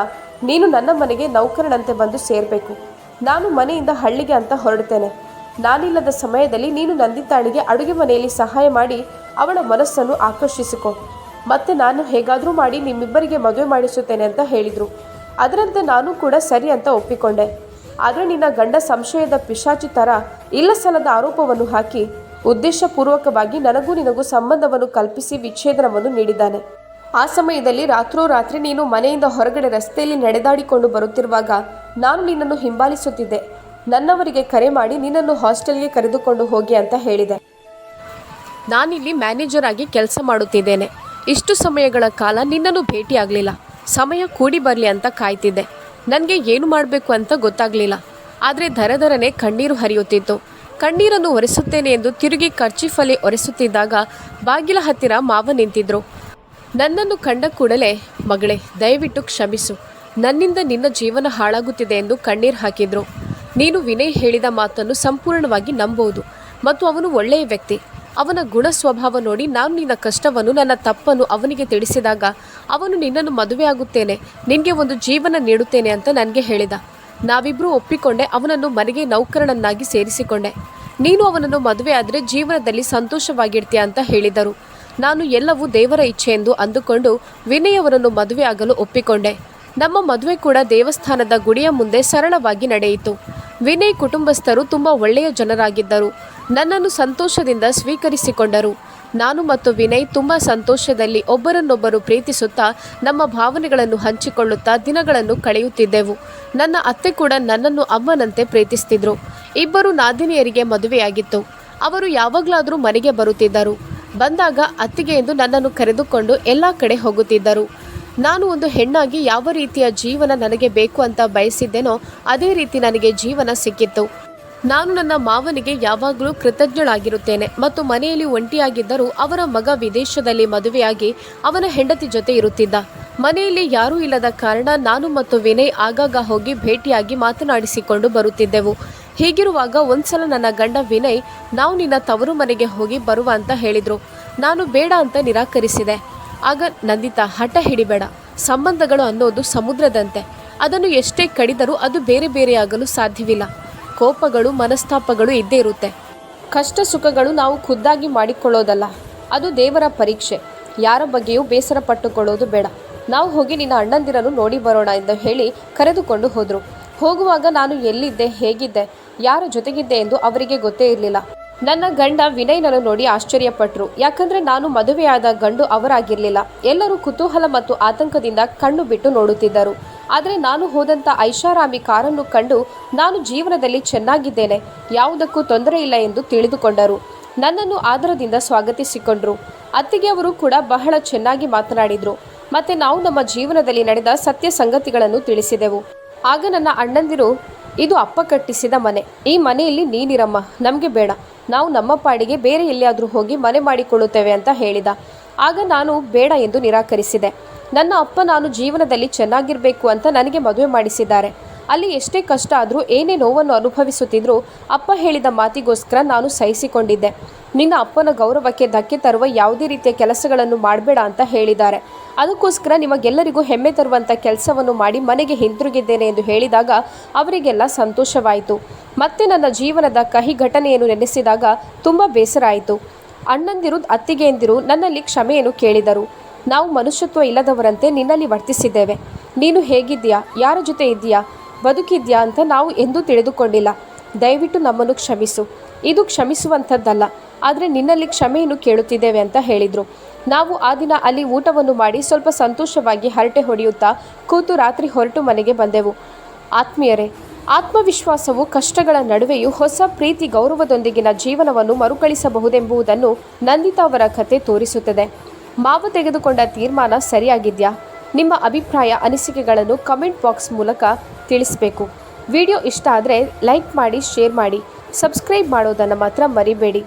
Speaker 1: ನೀನು ನನ್ನ ಮನೆಗೆ ನೌಕರನಂತೆ ಬಂದು ಸೇರಬೇಕು. ನಾನು ಮನೆಯಿಂದ ಹಳ್ಳಿಗೆ ಅಂತ ಹೊರಡ್ತೇನೆ. ನಾನಿಲ್ಲದ ಸಮಯದಲ್ಲಿ ನೀನು ನಂದಿತಾಳಿಗೆ ಅಡುಗೆ ಮನೆಯಲ್ಲಿ ಸಹಾಯ ಮಾಡಿ ಅವಳ ಮನಸ್ಸನ್ನು ಆಕರ್ಷಿಸಿಕೊ. ಮತ್ತೆ ನಾನು ಹೇಗಾದರೂ ಮಾಡಿ ನಿಮ್ಮಿಬ್ಬರಿಗೆ ಮದುವೆ ಮಾಡಿಸುತ್ತೇನೆ ಅಂತ ಹೇಳಿದರು. ಅದರಂತೆ ನಾನು ಕೂಡ ಸರಿ ಅಂತ ಒಪ್ಪಿಕೊಂಡೆ. ಆದರೆ ನಿನ್ನ ಗಂಡ ಸಂಶಯದ ಪಿಶಾಚಿ ಥರ ಇಲ್ಲ ಸಲ್ಲದ ಆರೋಪವನ್ನು ಹಾಕಿ ಉದ್ದೇಶಪೂರ್ವಕವಾಗಿ ನನಗೂ ನಿನಗೂ ಸಂಬಂಧವನ್ನು ಕಲ್ಪಿಸಿ ವಿಚ್ಛೇದನವನ್ನು ನೀಡಿದ್ದಾನೆ. ಆ ಸಮಯದಲ್ಲಿ ರಾತ್ರೋರಾತ್ರಿ ನೀನು ಮನೆಯಿಂದ ಹೊರಗಡೆ ರಸ್ತೆಯಲ್ಲಿ ನಡೆದಾಡಿಕೊಂಡು ಬರುತ್ತಿರುವಾಗ ನಾನು ನಿನ್ನನ್ನು ಹಿಂಬಾಲಿಸುತ್ತಿದ್ದೆ. ನನ್ನವರಿಗೆ ಕರೆ ಮಾಡಿ ನಿನ್ನನ್ನು ಹಾಸ್ಟೆಲ್ಗೆ ಕರೆದುಕೊಂಡು ಹೋಗಿ ಅಂತ ಹೇಳಿದೆ. ನಾನಿಲ್ಲಿ ಮ್ಯಾನೇಜರ್ ಆಗಿ ಕೆಲಸ ಮಾಡುತ್ತಿದ್ದೇನೆ. ಇಷ್ಟು ಸಮಯಗಳ ಕಾಲ ನಿನ್ನನ್ನು ಭೇಟಿಯಾಗಲಿಲ್ಲ. ಸಮಯ ಕೂಡಿ ಬರಲಿ ಅಂತ ಕಾಯ್ತಿದ್ದೆ. ನನಗೆ ಏನು ಮಾಡಬೇಕು ಅಂತ ಗೊತ್ತಾಗಲಿಲ್ಲ. ಆದರೆ ದರದರನೆ ಕಣ್ಣೀರು ಹರಿಯುತ್ತಿತ್ತು. ಕಣ್ಣೀರನ್ನು ಒರೆಸುತ್ತೇನೆ ಎಂದು ತಿರುಗಿ ಕರ್ಚಿಫಲ್ಲಿ ಒರೆಸುತ್ತಿದ್ದಾಗ ಬಾಗಿಲ ಹತ್ತಿರ ಮಾವ ನಿಂತಿದ್ರು. ನನ್ನನ್ನು ಕಂಡ ಕೂಡಲೇ, ಮಗಳೇ, ದಯವಿಟ್ಟು ಕ್ಷಮಿಸು. ನನ್ನಿಂದ ನಿನ್ನ ಜೀವನ ಹಾಳಾಗುತ್ತಿದೆ ಎಂದು ಕಣ್ಣೀರು ಹಾಕಿದ್ರು. ನೀನು ವಿನಯ್ ಹೇಳಿದ ಮಾತನ್ನು ಸಂಪೂರ್ಣವಾಗಿ ನಂಬುವುದು ಮತ್ತು ಅವನು ಒಳ್ಳೆಯ ವ್ಯಕ್ತಿ. ಅವನ ಗುಣ ಸ್ವಭಾವ ನೋಡಿ ನಾನು ನಿನ್ನ ಕಷ್ಟವನ್ನು, ನನ್ನ ತಪ್ಪನ್ನು ಅವನಿಗೆ ತಿಳಿಸಿದಾಗ ಅವನು ನಿನ್ನನ್ನು ಮದುವೆ ಆಗುತ್ತೇನೆ, ನಿನಗೆ ಒಂದು ಜೀವನ ನೀಡುತ್ತೇನೆ ಅಂತ ನನಗೆ ಹೇಳಿದ. ನಾವಿಬ್ಬರೂ ಒಪ್ಪಿಕೊಂಡೆ, ಅವನನ್ನು ಮನೆಗೆ ನೌಕರನನ್ನಾಗಿ ಸೇರಿಸಿಕೊಂಡೆ. ನೀನು ಅವನನ್ನು ಮದುವೆ ಆದರೆ ಜೀವನದಲ್ಲಿ ಸಂತೋಷವಾಗಿರ್ತೀಯ ಅಂತ ಹೇಳಿದರು. ನಾನು ಎಲ್ಲವೂ ದೇವರ ಇಚ್ಛೆ ಎಂದು ಅಂದುಕೊಂಡು ವಿನಯ್ ಅವರನ್ನು ಮದುವೆ ಆಗಲು ಒಪ್ಪಿಕೊಂಡೆ. ನಮ್ಮ ಮದುವೆ ಕೂಡ ದೇವಸ್ಥಾನದ ಗುಡಿಯ ಮುಂದೆ ಸರಳವಾಗಿ ನಡೆಯಿತು. ವಿನಯ್ ಕುಟುಂಬಸ್ಥರು ತುಂಬ ಒಳ್ಳೆಯ ಜನರಾಗಿದ್ದರು. ನನ್ನನ್ನು ಸಂತೋಷದಿಂದ ಸ್ವೀಕರಿಸಿಕೊಂಡರು. ನಾನು ಮತ್ತು ವಿನಯ್ ತುಂಬ ಸಂತೋಷದಲ್ಲಿ ಒಬ್ಬರನ್ನೊಬ್ಬರು ಪ್ರೀತಿಸುತ್ತಾ, ನಮ್ಮ ಭಾವನೆಗಳನ್ನು ಹಂಚಿಕೊಳ್ಳುತ್ತಾ ದಿನಗಳನ್ನು ಕಳೆಯುತ್ತಿದ್ದೆವು. ನನ್ನ ಅತ್ತೆ ಕೂಡ ನನ್ನನ್ನು ಅಮ್ಮನಂತೆ ಪ್ರೀತಿಸುತ್ತಿದ್ದರು ಇಬ್ಬರು ನಾದಿನಿಯರಿಗೆ ಮದುವೆಯಾಗಿತ್ತು. ಅವರು ಯಾವಾಗಲಾದರೂ ಮನೆಗೆ ಬರುತ್ತಿದ್ದರು. ಬಂದಾಗ ಅತ್ತಿಗೆ ಎಂದು ನನ್ನನ್ನು ಕರೆದುಕೊಂಡು ಎಲ್ಲ ಕಡೆ ಹೋಗುತ್ತಿದ್ದರು. ನಾನು ಒಂದು ಹೆಣ್ಣಾಗಿ ಯಾವ ರೀತಿಯ ಜೀವನ ನನಗೆ ಬೇಕು ಅಂತ ಬಯಸಿದ್ದೇನೋ, ಅದೇ ರೀತಿ ನನಗೆ ಜೀವನ ಸಿಕ್ಕಿತ್ತು. ನಾನು ನನ್ನ ಮಾವನಿಗೆ ಯಾವಾಗಲೂ ಕೃತಜ್ಞಳಾಗಿರುತ್ತೇನೆ ಮತ್ತು ಮನೆಯಲ್ಲಿ ಒಂಟಿಯಾಗಿದ್ದರೂ ಅವರ ಮಗ ವಿದೇಶದಲ್ಲಿ ಮದುವೆಯಾಗಿ ಅವನ ಹೆಂಡತಿ ಜೊತೆ ಇರುತ್ತಿದ್ದ. ಮನೆಯಲ್ಲಿ ಯಾರೂ ಇಲ್ಲದ ಕಾರಣ ನಾನು ಮತ್ತು ವಿನಯ್ ಆಗಾಗ ಹೋಗಿ ಭೇಟಿಯಾಗಿ ಮಾತನಾಡಿಸಿಕೊಂಡು ಬರುತ್ತಿದ್ದೆವು. ಹೀಗಿರುವಾಗ ಒಂದ್ಸಲ ನನ್ನ ಗಂಡ ವಿನಯ್, ನಾವು ನಿನ್ನ ತವರು ಮನೆಗೆ ಹೋಗಿ ಬರುವ ಅಂತ ಹೇಳಿದರು. ನಾನು ಬೇಡ ಅಂತ ನಿರಾಕರಿಸಿದೆ. ಆಗ, ನಂದಿತಾ, ಹಠ ಹಿಡಿಬೇಡ. ಸಂಬಂಧಗಳು ಅನ್ನೋದು ಸಮುದ್ರದಂತೆ. ಅದನ್ನು ಎಷ್ಟೇ ಕಡಿದರೂ ಅದು ಬೇರೆ ಬೇರೆಯಾಗಲು ಸಾಧ್ಯವಿಲ್ಲ. ಕೋಪಗಳು, ಮನಸ್ತಾಪಗಳು ಇದ್ದೇ ಇರುತ್ತೆ. ಕಷ್ಟ ಸುಖಗಳು ನಾವು ಖುದ್ದಾಗಿ ಮಾಡಿಕೊಳ್ಳೋದಲ್ಲ. ಅದು ದೇವರ ಪರೀಕ್ಷೆ. ಯಾರ ಬಗ್ಗೆಯೂ ಬೇಸರ ಪಟ್ಟುಕೊಳ್ಳೋದು ಬೇಡ. ನಾವು ಹೋಗಿ ನಿನ್ನ ಅಣ್ಣಂದಿರನ್ನು ನೋಡಿ ಬರೋಣ ಎಂದು ಹೇಳಿ ಕರೆದುಕೊಂಡು ಹೋದರು. ಹೋಗುವಾಗ ನಾನು ಎಲ್ಲಿದ್ದೆ, ಹೇಗಿದ್ದೆ, ಯಾರ ಜೊತೆಗಿದ್ದೆ ಎಂದು ಅವರಿಗೆ ಗೊತ್ತೇ ಇರಲಿಲ್ಲ. ನನ್ನ ಗಂಡ ವಿನಯ್ನನ್ನು ನೋಡಿ ಆಶ್ಚರ್ಯಪಟ್ಟರು ಯಾಕಂದ್ರೆ ನಾನು ಮದುವೆಯಾದ ಗಂಡು ಅವರಾಗಿರಲಿಲ್ಲ. ಎಲ್ಲರೂ ಕುತೂಹಲ ಮತ್ತು ಆತಂಕದಿಂದ ಕಣ್ಣು ಬಿಟ್ಟು ನೋಡುತ್ತಿದ್ದರು. ಆದರೆ ನಾನು ಹೋದಂಥ ಐಷಾರಾಮಿ ಕಾರನ್ನು ಕಂಡು ನಾನು ಜೀವನದಲ್ಲಿ ಚೆನ್ನಾಗಿದ್ದೇನೆ. ಯಾವುದಕ್ಕೂ ತೊಂದರೆ ಇಲ್ಲ ಎಂದು ತಿಳಿದುಕೊಂಡರು. ನನ್ನನ್ನು ಆದರದಿಂದ ಸ್ವಾಗತಿಸಿಕೊಂಡರು. ಅತ್ತಿಗೆ ಅವರು ಕೂಡ ಬಹಳ ಚೆನ್ನಾಗಿ ಮಾತನಾಡಿದರು. ಮತ್ತೆ ನಾವು ನಮ್ಮ ಜೀವನದಲ್ಲಿ ನಡೆದ ಸತ್ಯ ಸಂಗತಿಗಳನ್ನು ತಿಳಿಸಿದೆವು. ಆಗ ನನ್ನ ಅಣ್ಣಂದಿರು, ಇದು ಅಪ್ಪ ಕಟ್ಟಿಸಿದ ಮನೆ. ಈ ಮನೆಯಲ್ಲಿ ನೀನಿರಮ್ಮ. ನಮಗೆ ಬೇಡ. ನಾವು ನಮ್ಮ ಪಾಡಿಗೆ ಬೇರೆ ಎಲ್ಲಿಯಾದರೂ ಹೋಗಿ ಮನೆ ಮಾಡಿಕೊಳ್ಳುತ್ತೇವೆ, ಅಂತ ಹೇಳಿದ. ಆಗ ನಾನು ಬೇಡ ಎಂದು ನಿರಾಕರಿಸಿದೆ. ನನ್ನ ಅಪ್ಪ ನಾನು ಜೀವನದಲ್ಲಿ ಚೆನ್ನಾಗಿರಬೇಕು ಅಂತ ನನಗೆ ಮದುವೆ ಮಾಡಿಸಿದ್ದಾರೆ. ಅಲ್ಲಿ ಎಷ್ಟೇ ಕಷ್ಟ ಆದರೂ ಏನೇ ನೋವನ್ನು ಅನುಭವಿಸುತ್ತಿದ್ರೂ ಅಪ್ಪ ಹೇಳಿದ ಮಾತಿಗೋಸ್ಕರ ನಾನು ಸಹಿಸಿಕೊಂಡಿದ್ದೆ. ನಿನ್ನ ಅಪ್ಪನ ಗೌರವಕ್ಕೆ ಧಕ್ಕೆ ತರುವ ಯಾವುದೇ ರೀತಿಯ ಕೆಲಸಗಳನ್ನು ಮಾಡಬೇಡ ಅಂತ ಹೇಳಿದ್ದಾರೆ. ಅದಕ್ಕೋಸ್ಕರ ನಿಮಗೆಲ್ಲರಿಗೂ ಹೆಮ್ಮೆ ತರುವಂಥ ಕೆಲಸವನ್ನು ಮಾಡಿ ಮನೆಗೆ ಹಿಂತಿರುಗಿದ್ದೇನೆ ಎಂದು ಹೇಳಿದಾಗ ಅವರಿಗೆಲ್ಲ ಸಂತೋಷವಾಯಿತು. ಮತ್ತೆ ನನ್ನ ಜೀವನದ ಕಹಿ ಘಟನೆಯನ್ನು ನೆನೆಸಿದಾಗ ತುಂಬ ಬೇಸರ ಆಯಿತು. ಅಣ್ಣಂದಿರು, ಅತ್ತಿಗೆಯಂದಿರು ನನ್ನಲ್ಲಿ ಕ್ಷಮೆಯನ್ನು ಕೇಳಿದರು. ನಾವು ಮನುಷ್ಯತ್ವ ಇಲ್ಲದವರಂತೆ ನಿನ್ನಲ್ಲಿ ವರ್ತಿಸಿದ್ದೇವೆ. ನೀನು ಹೇಗಿದ್ದೀಯಾ? ಯಾರ ಜೊತೆ ಇದ್ದೀಯಾ? ಬದುಕಿದ್ಯಾ ಅಂತ ನಾವು ಎಂದೂ ತಿಳಿದುಕೊಂಡಿಲ್ಲ. ದಯವಿಟ್ಟು ನಮ್ಮನ್ನು ಕ್ಷಮಿಸು. ಇದು ಕ್ಷಮಿಸುವಂಥದ್ದಲ್ಲ. ಆದರೆ ನಿನ್ನಲ್ಲಿ ಕ್ಷಮೆಯನ್ನು ಕೇಳುತ್ತಿದ್ದೇವೆ ಅಂತ ಹೇಳಿದರು. ನಾವು ಆ ದಿನ ಅಲ್ಲಿ ಊಟವನ್ನು ಮಾಡಿ ಸ್ವಲ್ಪ ಸಂತೋಷವಾಗಿ ಹರಟೆ ಹೊಡೆಯುತ್ತಾ ಕೂತು ರಾತ್ರಿ ಹೊರಟು ಮನೆಗೆ ಬಂದೆವು. ಆತ್ಮೀಯರೇ ಆತ್ಮವಿಶ್ವಾಸವು ಕಷ್ಟಗಳ ನಡುವೆಯೂ ಹೊಸ ಪ್ರೀತಿ ಗೌರವದೊಂದಿಗಿನ ಜೀವನವನ್ನು ಮರುಕಳಿಸಬಹುದೆಂಬುದನ್ನು ನಂದಿತಾ ಅವರ ಕತೆ ತೋರಿಸುತ್ತದೆ. ಮಾವು ತೆಗೆದುಕೊಂಡ ತೀರ್ಮಾನ ಸರಿಯಾಗಿದೆಯಾ? ನಿಮ್ಮ ಅಭಿಪ್ರಾಯ, ಅನಿಸಿಕೆಗಳನ್ನು ಕಮೆಂಟ್ ಬಾಕ್ಸ್ ಮೂಲಕ ತಿಳಿಸಬೇಕು. ವಿಡಿಯೋ ಇಷ್ಟ ಆದರೆ ಲೈಕ್ ಮಾಡಿ, ಶೇರ್ ಮಾಡಿ. ಸಬ್ಸ್ಕ್ರೈಬ್ ಮಾಡೋದನ್ನು ಮಾತ್ರ ಮರಿಬೇಡಿ.